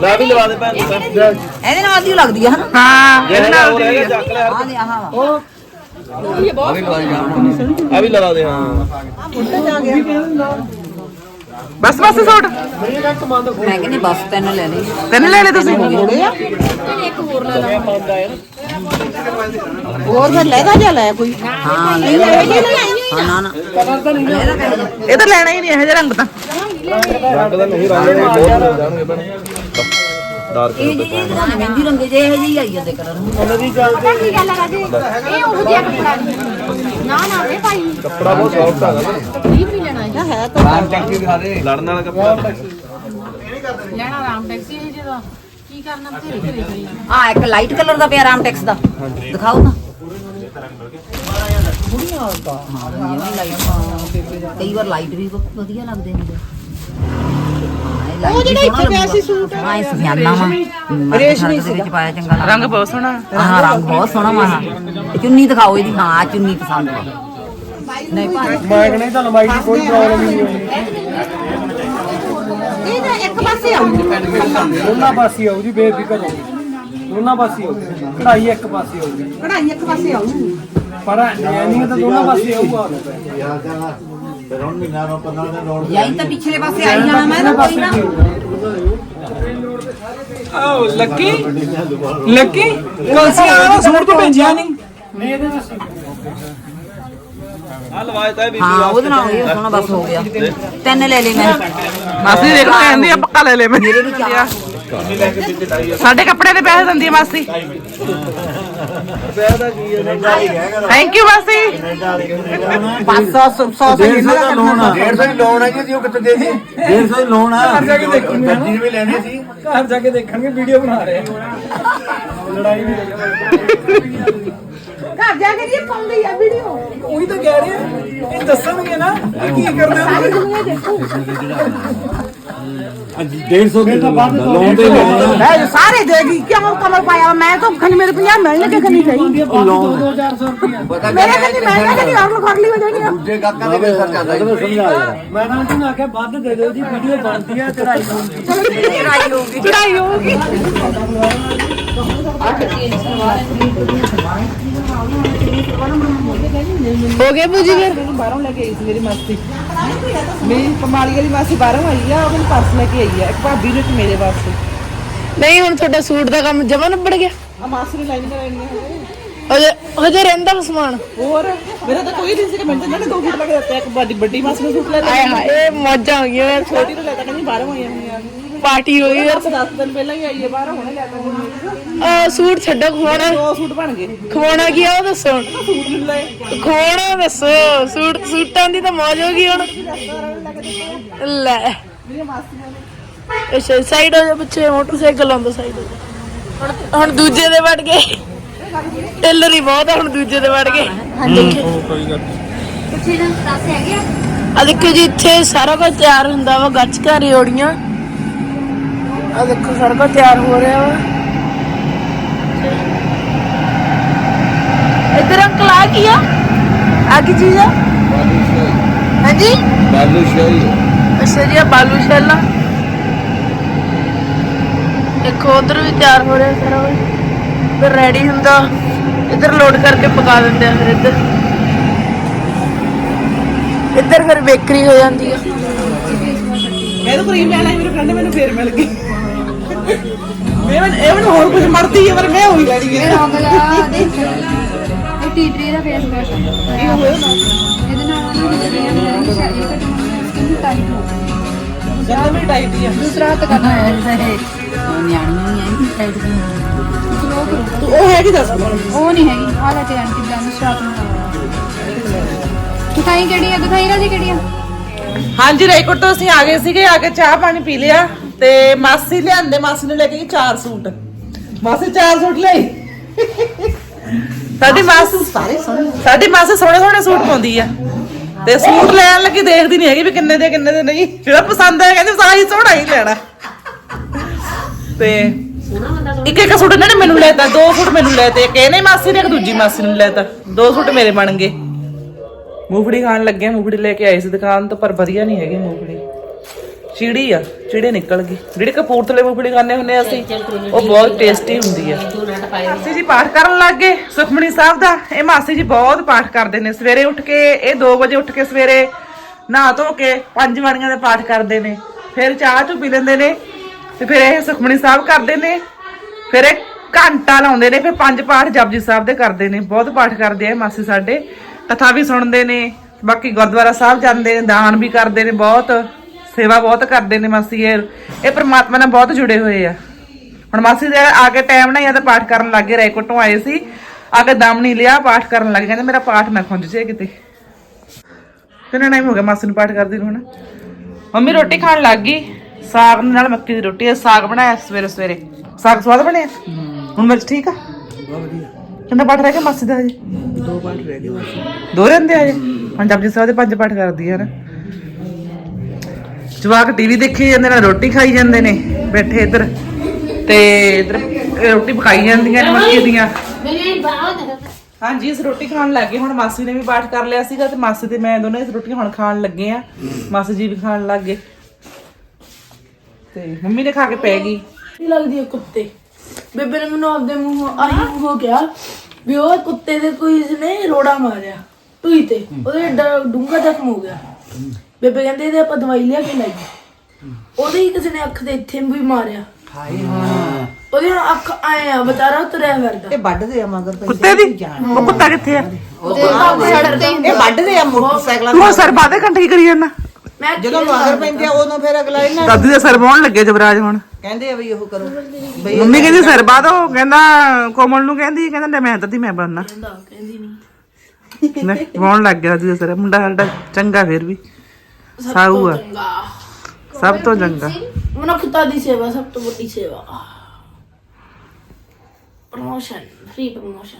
ਲੈ ਵੀ ਲਵਾ ਦੇ ਭੈਣ ਇਹਦੇ ਨਾਲ ਦੀ ਲੱਗਦੀ ਆ ਹਨਾ? ਹਾਂ ਨਾਲ ਚੱਕ ਲੈ ਦੇ ਆਹ ਵਾ। ਆ ਵੀ ਲਵਾ ਦੇ ਹਾਂ। ਬਸ ਬਸ ਸੂਟ। ਮੈਂ ਕਹਿੰਦੀ ਬਸ ਤਿੰਨ ਲੈ ਲਈ ਤਿੰਨ ਲੈ ਲੈ। ਤੁਸੀਂ ਹੋਰ ਫਿਰ ਲਹਿਦਾ ਜਿਹਾ ਲੈ ਕੋਈ? ਹਾਂ ਲੈ ਲੈ। ਹਾਂ ਨਾ ਨਾ। ਇਹ ਤਾਂ ਲੈਣਾ ਹੀ ਨਹੀਂ ਇਹੋ ਜਿਹਾ ਰੰਗ ਤਾਂ। ਰੰਗ ਦਾ ਨਹੀਂ ਰੰਗ ਦੇ ਬਹੁਤ ਹੋ ਜਾਣਗੇ ਭੈਣ ਡਾਰਕ ਇਹ ਜੀ ਇਹ ਤਾਂ ਮਹਿੰਦੀ ਰੰਗੇ ਜੇ ਇਹ ਜਿਹੀ ਆਈ ਜਾਂਦੇ ਕਲਰ। ਨੂੰ ਪਤਾ ਕੀ ਗੱਲ ਹੈ ਰਾਜੇ ਇਹ ਉਹ ਜਿਹਾ ਕੱਪੜਾ। ਨਹੀਂ ਨਾ ਨਾ ਇਹ ਭਾਈ ਕੱਪੜਾ ਬਹੁਤ ਸੌਫਟ ਹੈਗਾ ਨਾ। ਰੀਪ ਨਹੀਂ ਲੈਣਾ ਇਹਦਾ ਹੈ ਲੜਨ ਵਾਲਾ ਕੱਪੜਾ ਲੈਣਾ ਆਰਾਮ ਟੈਕਸੀ ਹੈ ਜਿਹਦਾ ਕੀ ਕਰਨਾ ਬਥੇਰੇ ਘਰੇ ਜਾਈ ਆ ਇੱਕ ਲਾਈਟ ਕਲਰ ਦਾ ਪਿਆ ਰਾਮ ਟੈਕਸ ਦਾ। ਦਿਖਾਓ ਨਾ ਹਾਂ, ਕਈ ਵਾਰ ਲਾਈਟ ਵੀ ਬਹੁਤ ਵਧੀਆ ਲੱਗਦੇ ਨੇ ਉਹ ਜਿਹੜਾ ਇੱਥੇ ਪਿਆ ਸੀ ਸੂਟ? ਹਾਂ ਇਹ ਸੁਫਿਆਨਾ ਵਾ। ਰੇਸ਼ਮੀ। ਦੇ ਵਿੱਚ ਪਾਇਆ ਚੰਗਾ ਲੱਗਦਾ। ਰੰਗ ਬਹੁਤ ਸੋਹਣਾ। ਹਾਂ ਰੰਗ ਬਹੁਤ ਸੋਹਣਾ ਵਾ। ਇਹ ਚੁੰਨੀ ਦਿਖਾਓ ਇਹਦੀ। ਹਾਂ ਆਹ ਚੁੰਨੀ ਪਸੰਦ ਭਾਜੀ ਮੈਂ ਕਹਿੰਦਾ ਤਾਂ ਲੰਬਾਈ ਦੀ ਕੋਈ ਪ੍ਰੋਬਲਮ ਨਹੀਂ ਹੋਣੀ। ਇਹ ਤਾਂ ਇੱਕ ਪਾਸੇ ਆਉ ਦੋਨਾਂ ਪਾਸੇ ਆਉ ਜੀ ਬੇਫਿਕਰ ਹੋ ਦੋਨਾਂ ਪਾਸੇ ਆਉ ਕਢਾਈ ਇੱਕ ਪਾਸੇ ਆਉਗੀ ਕਢਾਈ ਇੱਕ ਪਾਸੇ ਆਉ ਪਰ ਡਿਜ਼ਾਈਨਿੰਗ ਤਾਂ ਦੋਨਾਂ ਪਾਸੇ ਆਊਗਾ। ਫਿਰ ਹੁਣ ਮਹੀਨਾ ਨੂੰ 15 ਦਿਨ ਲੋੜ ਯਾਈ ਤਾਂ ਪਿਛਲੇ ਪਾਸੇ ਆਈ ਜਾਣਾ ਮੈਂ ਤਾਂ ਕੋਈ ਨਾ। ਓ ਲੱਕੀ? ਲੱਕੀ? ਕਲਸੀ ਆ ਸੂਟ ਤੋਂ ਭੇਜਿਆ ਨਹੀਂ। ਨਹੀਂ ਇਹਦੇ ਨਾਲ ਆ ਹਾਂ ਉਹਦੇ ਨਾਲ ਇਹ ਸੋਹਣਾ ਬਸ ਹੋ ਗਿਆ। ਤਿੰਨ ਲੈ ਲੈ ਮੈਂ। ਮਾਸੀ ਦੇਖ ਲੈ ਕਹਿੰਦੀ ਆ ਪੱਕਾ ਲੈ ਲੈ ਮੈਂ। ਮੇਰੇ ਵੀ ਚਾਰ ਸਾਡੇ ਕੱਪੜੇ ਦੇ ਪੈਸੇ ਦਿੰਦੀ ਮਾਸੀ। ਥੈਂਕ ਯੂ ਮਾਸੀ। 500 100 150 ਦਾ ਲੋਨ ਆ। 150 ਦੀ ਲੋਨ ਆ ਜੀ ਉਹ ਕਿੱਥੇ ਦੇ ਦੀ 150 ਦੀ ਲੋਨ ਆ। ਜਾ ਕੇ ਦੇਖੂੰਗੇ ਨਾ। ਗੱਡੀ ਵੀ ਲੈਣੀ ਸੀ। ਘਰ ਜਾ ਕੇ ਦੇਖਣਗੇ ਵੀਡੀਓ ਬਣਾ ਰਹੇ ਆ ਲੜਾਈ ਵੀ ਘਰ ਜਾ ਕੇ ਜੀ ਪਾਉਂਦੀ ਆ ਵੀਡੀਓ। ਉਹੀ ਤਾਂ ਕਹਿ ਰਹੇ ਆ। ਇਹ ਦੱਸਣਗੇ ਨਾ ਇਹ ਕੀ ਕਰਦੇ ਹੋ 150 ਦੀ ਲੋਨ ਦੇ ਲੋਨ ਆ ਮੈਂ ਸਾਰੇ ਦੇਗੀ ਕਿਉਂ ਕਮਰ ਪਾਇਆ ਮੈਂ ਤਾਂ ਖਣੀ ਮੇਰੇ 50 ਮਿਲਣੇ ਕਿ ਖਣੀ ਚਾਹੀਦੀ ਲੋਨ 2400 ਰੁਪਏ ਮੇਰੇ ਖਣੀ ਮੈਂ ਕਹਿੰਦੀ ਅਗਲ ਕਰ ਲਈ ਹੋ ਜਾਣੀ ਆ ਦੂਜੇ ਕਾਕਾਂ ਦੇ ਵੀ ਖਰਚਾ ਆਉਂਦਾ ਸਮਝਾ ਯਾਰ ਮੈਂ ਤਾਂ ਉਹਨਾਂ ਆਖਿਆ ਵੱਧ ਦੇ ਦਿਓ ਜੀ ਵੀਡੀਓ ਬਣਦੀ ਆ ਚੜਾਈ ਹੋਊਗੀ ਚੜਾਈ ਹੋਊਗੀ ਚੜਾਈ ਹੋਊਗੀ ਹੋ ਗਏ ਪੂਜੀ ਫਿਰ ਮੈਨੂੰ ਬਾਹਰੋਂ ਲੈ ਕੇ ਆਈ ਸੀ ਮੇਰੀ ਮਾਸੀ ਮੇਰੀ ਕਮਾਲੀ ਵਾਲੀ ਮਾਸੀ ਬਾਹਰੋਂ ਆਈ ਮੈਨੂੰ ਪਰਸ ਲੈ ਕੇ ਆਈ ਆ ਇੱਕ ਭਾਬੀ ਨੂੰ ਇੱਕ ਮੇਰੇ ਵਾਸਤੇ। ਨਹੀਂ ਹੁਣ ਤੁਹਾਡਾ ਸੂਟ ਦਾ ਕੰਮ ਜਮਾ ਨਿਬੜ ਗਿਆ। ਆ ਮਾਸੀ ਨੇ ਲਾਈਨ ਕਰਾਉਣੀ ਹੈ ਹਜੇ। ਹਜੇ ਰਹਿੰਦਾ ਵਾ ਸਮਾਨ। ਹੋਰ ਮੇਰਾ ਤਾਂ ਕੋਈ ਨਹੀਂ ਸੀ ਕਿ ਮੈਂ ਤਾਂ ਨਾ ਦੋ ਫੁੱਟ ਲੱਗ ਦਿੱਤਾ ਇੱਕ ਵੱਡੀ ਵੱਡੀ ਮਾਸੀ ਨੂੰ ਸੂਟ ਲੈ ਲਿਆ ਆਏ ਹਾਏ ਮੌਜਾਂ ਹੋ ਗਈਆਂ ਯਾਰ। ਛੋਟੀ ਨੂੰ ਲੈ ਤਾਂ ਕਹਿੰਦੀ ਬਾਹਰੋਂ ਆਈ ਹੋਈਆਂ। ਪਾਰਟੀ ਹੋ ਗਈ ਯਾਰ। 10 ਦਿਨ ਪਹਿਲਾਂ ਹੀ ਆਈ ਹੈ ਬਾਹਰੋਂ ਹੁਣੇ ਲੈ ਤਾਂ ਆ। ਸੂਟ ਛੱਡੋ ਖਵਾਉਣਾ। ਦੋ ਸੂਟ ਬਣ ਗਏ। ਖਵਾਉਣਾ ਕੀ ਆ ਉਹ ਦੱਸੋ ਹੁਣ। ਸੂਟ ਲੈ ਖਵਾਉਣਾ ਦੱਸੋ। ਸੂਟ ਸੂਟਾਂ ਦੀ ਤਾਂ ਮੌਜ ਹੋ ਗਈ ਹੁਣ। ਲੈ। ਅੱਛਾ ਸਾਈਡ ਹੋ ਜਾ ਬੱਚੇ ਮੋਟਰਸਾਈਕਲ ਆਉਂਦਾ ਸਾਈਡ ਹੋ ਜਾ। ਹੁਣ ਹੁਣ ਦੂਜੇ ਦੇ ਵੜ ਗਏ। ਟੇਲਰ ਹੀ ਬਹੁਤ ਆ ਹੁਣ ਦੂਜੇ ਦੇ ਵੜ ਗਏ। ਦੱਸ ਹੈਗੇ ਆ? ਆ ਦੇਖੋ ਜੀ ਇੱਥੇ ਸਾਰਾ ਕੁਝ ਤਿਆਰ ਹੁੰਦਾ ਵਾ ਗੱਚਕਾਂ ਰਿਓੜੀਆਂ ਆ ਦੇਖੋ ਸਾਰਾ ਕੁਝ ਤਿਆਰ ਹੋ ਰਿਹਾ ਵਾ। ਇੱਧਰ ਅੰਕਲ ਆ ਕੀ ਆ? ਆ ਕੀ ਚੀਜ਼ ਆ? ਹਾਂਜੀ? ਬਾਲੂ ਸ਼ਾਹੀ। ਅੱਛਾ ਜੀ ਆ ਬਾਲੂ ਸ਼ੈਲਾ ਦੇਖੋ ਉਧਰ ਵੀ ਤਿਆਰ ਹੋ ਰਿਹਾ ਸਾਰਾ ਕੁਝ। ਇੱਧਰ ਰੈਡੀ ਹੁੰਦਾ। ਇੱਧਰ ਲੋਡ ਕਰਕੇ ਪਕਾ ਦਿੰਦੇ ਆ ਫਿਰ ਇੱਧਰ। ਇੱਧਰ ਫਿਰ ਬੇਕਰੀ ਹੋ ਜਾਂਦੀ ਆ। ਮੈਂ ਤਾਂ ਕਰੀਮ ਲੈਣਾ ਸੀ ਮੇਰੇ ਫਰੈਂਡ ਮੈਨੂੰ ਫੇਰ ਮਿਲ ਗਈ। ਮੈਂ ਇਹ ਮੈਨੂੰ ਹੋਰ ਕੁਝ ਮਰਦੀ ਹੈ ਪਰ ਮੈਂ ਹੋਈ ਲੈਣੀ ਹੈ ਇਹ ਟੀ ਟਰੀ ਦਾ ਫੇਸ ਵਾਸ਼ ਇਹ ਹੋਇਆ ਇਹਦੇ ਨਾਲ ਦੀ ਜਿਹੜੀ ਸ਼ੈਲੀ ਉਹ ਹੈਗੀ ਦੱਸ ਉਹ ਨਹੀਂ ਹੈਗੀ। ਲੈ ਤੇ ਨੂੰ। ਦਿਖਾਈ ਕਿਹੜੀ ਦਿਖਾਈ ਰਾਜੀ ਕਿਹੜੀ ਹਾਂਜੀ ਰਾਈਕੋਟ ਤੋਂ ਅਸੀਂ ਆ ਗਏ ਸੀਗੇ ਆ ਕੇ ਚਾਹ ਪਾਣੀ ਪੀ ਲਿਆ ਤੇ ਮਾਸੀ ਲਿਆਂਦੇ ਮਾਸੀ ਨੇ ਲੈ ਕੇ ਗਈ ਚਾਰ ਸੂਟ। ਮਾਸੀ ਚਾਰ ਸੂਟ ਲਈ। ਸਾਡੀ ਮਾਸੀ ਸਾਰੇ ਸੋਹਣੇ। ਸਾਡੀ ਮਾਸੀ ਸੋਹਣੇ ਸੋਹਣੇ ਸੂਟ ਪਾਉਂਦੀ ਆ। ਤੇ ਸੂਟ ਲੈਣ ਲੱਗੀ ਦੇਖਦੀ ਨਹੀਂ ਹੈਗੀ ਵੀ ਕਿੰਨੇ ਦੇ ਕਿੰਨੇ ਦੇ ਨਹੀਂ। ਜਿਹੜਾ ਪਸੰਦ ਆਇਆ ਕਹਿੰਦੀ ਸਾਹੀ ਸੋਹਣਾ ਹੀ ਲੈਣਾ। ਤੇ ਇੱਕ ਇੱਕ ਸੂਟ ਇਹਨਾਂ ਨੇ ਮੈਨੂੰ ਲੈਤਾ, ਦੋ ਸੂਟ ਮੈਨੂੰ ਲੈਤੇ, ਇੱਕ ਇਹਨੇ ਮਾਸੀ ਨੇ, ਇੱਕ ਦੂਜੀ ਮਾਸੀ ਨੂੰ ਲੈਤਾ। ਦੋ ਸੂਟ ਮੇਰੇ ਬਣ ਗਏ। ਮੂੰਗਫੜੀ ਖਾਣ ਲੱਗੇ ਮੂੰਗਫੜੀ ਲੈ ਕੇ ਆਏ ਸੀ ਦੁਕਾਨ ਤੋਂ, ਪਰ ਵਧੀਆ ਨਹੀਂ ਹੈਗੀ ਮੂੰਗਫੜੀ ਚਿੜੀ ਆ ਚਿੜੇ ਨਿਕਲ ਗਈ। ਜਿਹੜੀ ਕਪੂਰਥਲੇ ਮੂੰਗਫੜੀ ਖਾਂਦੇ ਹੁੰਦੇ ਆ ਅਸੀਂ ਉਹ ਬਹੁਤ ਟੇਸਟੀ ਹੁੰਦੀ ਆ। ਮਾਸੀ ਜੀ ਪਾਠ ਕਰਨ ਲੱਗ ਗਏ ਸੁਖਮਣੀ ਸਾਹਿਬ ਦਾ ਇਹ ਮਾਸੀ ਜੀ ਬਹੁਤ ਪਾਠ ਕਰਦੇ ਨੇ। ਸਵੇਰੇ ਉੱਠ ਕੇ ਇਹ 2 ਵਜੇ ਉੱਠ ਕੇ ਸਵੇਰੇ ਨਹਾ ਧੋ ਕੇ ਪੰਜ ਬਾਣੀਆਂ ਦਾ ਪਾਠ ਕਰਦੇ ਨੇ। ਫਿਰ ਚਾਹ ਚੁ ਪੀ ਲੈਂਦੇ ਨੇ ਤੇ ਫਿਰ ਇਹ ਸੁਖਮਣੀ ਸਾਹਿਬ ਕਰਦੇ ਨੇ। ਫਿਰ ਇਹ ਘੰਟਾ ਲਾਉਂਦੇ ਨੇ ਫਿਰ ਪੰਜ ਪਾਠ ਜਪਜੀ ਸਾਹਿਬ ਦੇ ਕਰਦੇ ਨੇ। ਬਹੁਤ ਪਾਠ ਕਰਦੇ ਆ ਮਾਸੀ ਸਾਡੇ। ਕਥਾ ਵੀ ਸੁਣਦੇ ਨੇ ਬਾਕੀ ਗੁਰਦੁਆਰਾ ਸਾਹਿਬ ਜਾਂਦੇ ਨੇ ਦਾਨ ਵੀ ਕਰਦੇ ਨੇ ਬਹੁਤ। ਸੇਵਾ ਬਹੁਤ ਕਰਦੇ ਨੇ ਮਾਸੀ ਇਹ ਇਹ ਪ੍ਰਮਾਤਮਾ ਨਾਲ ਬਹੁਤ ਜੁੜੇ ਹੋਏ ਆ। ਹੁਣ ਮਾਸੀ ਦੇ ਆ ਕੇ ਟਾਈਮ ਨਾਲ ਜਾਂ ਤਾਂ ਪਾਠ ਕਰਨ ਲੱਗੇ ਰੈਕੋਟੋਂ ਆਏ ਸੀ ਆ ਕੇ ਦਮ ਨਹੀਂ ਲਿਆ ਪਾਠ ਕਰਨ ਲੱਗ ਕਹਿੰਦੇ ਮੇਰਾ ਪਾਠ ਨਾ ਖੁੰਝ ਜੇ ਕਿਤੇ। ਕਿੰਨਾ ਟਾਈਮ ਹੋ ਗਿਆ ਮਾਸੀ ਨੂੰ ਪਾਠ ਕਰਦੀ ਨੂੰ ਹੁਣ? ਮੰਮੀ ਰੋਟੀ ਖਾਣ ਲੱਗ ਗਈ ਸਾਗ ਨਾਲ ਮੱਕੀ ਦੀ ਰੋਟੀ ਸਾਗ ਬਣਾਇਆ ਸਵੇਰੇ ਸਵੇਰੇ। ਸਾਗ ਸਵਾਦ ਬਣਿਆ ਹੁਣ ਮਿਰਚ ਠੀਕ ਆ? ਬਹੁਤ ਵਧੀਆ। ਕਿੰਨਾ ਪਾਠ ਰਹਿ ਗਿਆ ਮਾਸੀ ਦਾ ਹਜੇ? ਦੋ ਪਾਠ ਰਹਿ ਗਏ ਦੋ ਰਹਿੰਦੇ ਆ ਹਜੇ? ਹੁਣ ਜਪਜੀ ਸਾਹਿਬ ਦੇ ਪੰਜ ਪਾਠ ਕਰਦੀ ਆ ਨਾ। ਜਵਾਕ ਟੀਵੀ ਦੇਖੀ ਜਾਂਦੇ ਨੇ, ਰੋਟੀ ਖਾਈ ਜਾਂਦੇ ਨੇ, ਬੈਠੇ ਇੱਧਰ। ਤੇ ਇੱਧਰ ਰੋਟੀ ਪਕਾਈ ਜਾਂਦੀਆਂ ਨੇ ਮੱਕੀ ਦੀਆਂ। ਹਾਂਜੀ ਇਸ ਰੋਟੀ ਖਾਣ ਲੱਗੇ ਹੁਣ ਮਾਸੀ ਨੇ ਵੀ ਪਾਠ ਕਰ ਲਿਆ ਸੀਗਾ ਤੇ ਮਾਸੀ ਤੇ ਮੈਂ ਦੋਨੇ ਇਸ ਰੋਟੀ ਹੁਣ ਖਾਣ ਲੱਗੇ ਆ। ਮਾਸੀ ਜੀ ਵੀ ਖਾਣ ਲੱਗ ਗਏ। ਤੇ ਮੰਮੀ ਨੇ ਖਾ ਕੇ ਪੈ ਗਈ। ਨਹੀਂ ਲੱਗਦੀ ਹੈ ਕੁੱਤੇ? ਬੇਬੇ ਨੇ ਮੈਨੂੰ ਆਪਦੇ ਮੂੰਹ, ਆਹੀ ਮੂੰਹ ਕਿਹਾ ਵੀ ਉਹ ਕੁੱਤੇ ਦੇ ਕੋਈ ਇਸਨੇ ਰੋੜਾ ਮਾਰਿਆ, ਟੂਈ ਤੇ। ਉਹਦੇ ਡ- ਡੂੰਘਾ ਜ਼ਖਮ ਹੋ ਗਿਆ। ਬੇਬੇ ਕਹਿੰਦੇ ਇਹਦੇ ਆਪਾਂ ਦਵਾਈ ਲਿਆ ਕੇ ਲਾਈ ਉਹਦੇ ਹੀ ਕਿਸੇ ਨੇ ਅੱਖ ਦੇ ਇੱਥੇ ਵੀ ਮਾਰਿਆ। ਹਾਏ ਹਾਂ ਉਹਦੀ ਹੁਣ ਅੱਖ ਆਏ ਆ ਵਿਚਾਰਾ ਤੁਰਿਆ ਫਿਰਦਾ। ਇਹ ਵੱਢਦੇ ਆ ਮਗਰ ਕੁੱਤੇ ਦੀ? ਉਹ ਕੁੱਤਾ ਕਿੱਥੇ ਆ? ਇਹ ਵੱਢਦੇ ਆ ਮੋਟਰਸਾਈਕਲਾਂ ਤੂੰ ਸਰ ਬਾਦੇ ਘੰਟੇ ਕਰੀ ਜਾਂਦਾ? ਮੈਂ ਜਦੋਂ ਮਗਰ ਪੈਂਦੇ ਆ ਉਦੋਂ ਫਿਰ ਅਗਲਾ ਇਹਨਾਂ ਦਾਦੀ ਦੇ ਸਰ ਬਾਉਣ ਲੱਗੇ ਜਬਰਾਜ ਹੁਣ। ਕਹਿੰਦੇ ਆ ਵੀ ਉਹ ਕਰੋ। ਬਈ ਮੰਮੀ ਕਹਿੰਦੀ ਸਰ ਬਾਦੋ ਕਹਿੰਦਾ ਕੋਮਲ ਨੂੰ ਕਹਿੰਦੀ ਕਹਿੰਦਾ ਮੈਂ ਤਾਂ ਮੈਂ ਬੰਨਾ ਕਹਿੰਦੀ ਨਹੀਂ ਬਾਉਣ ਲੱਗ ਗਿਆ ਦਾਦੀ ਦੇ ਸਰ। ਮੁੰਡਾ ਸਾਡਾ ਚੰਗਾ ਫਿਰ ਵੀ। ਸਾਊ ਆ। ਚੰਗਾ। ਸਭ ਤੋਂ ਚੰਗਾ। ਮਨੁੱਖਤਾ ਦੀ ਸੇਵਾ ਸਭ ਤੋਂ ਵੱਡੀ ਸੇਵਾ। Promotion free promotion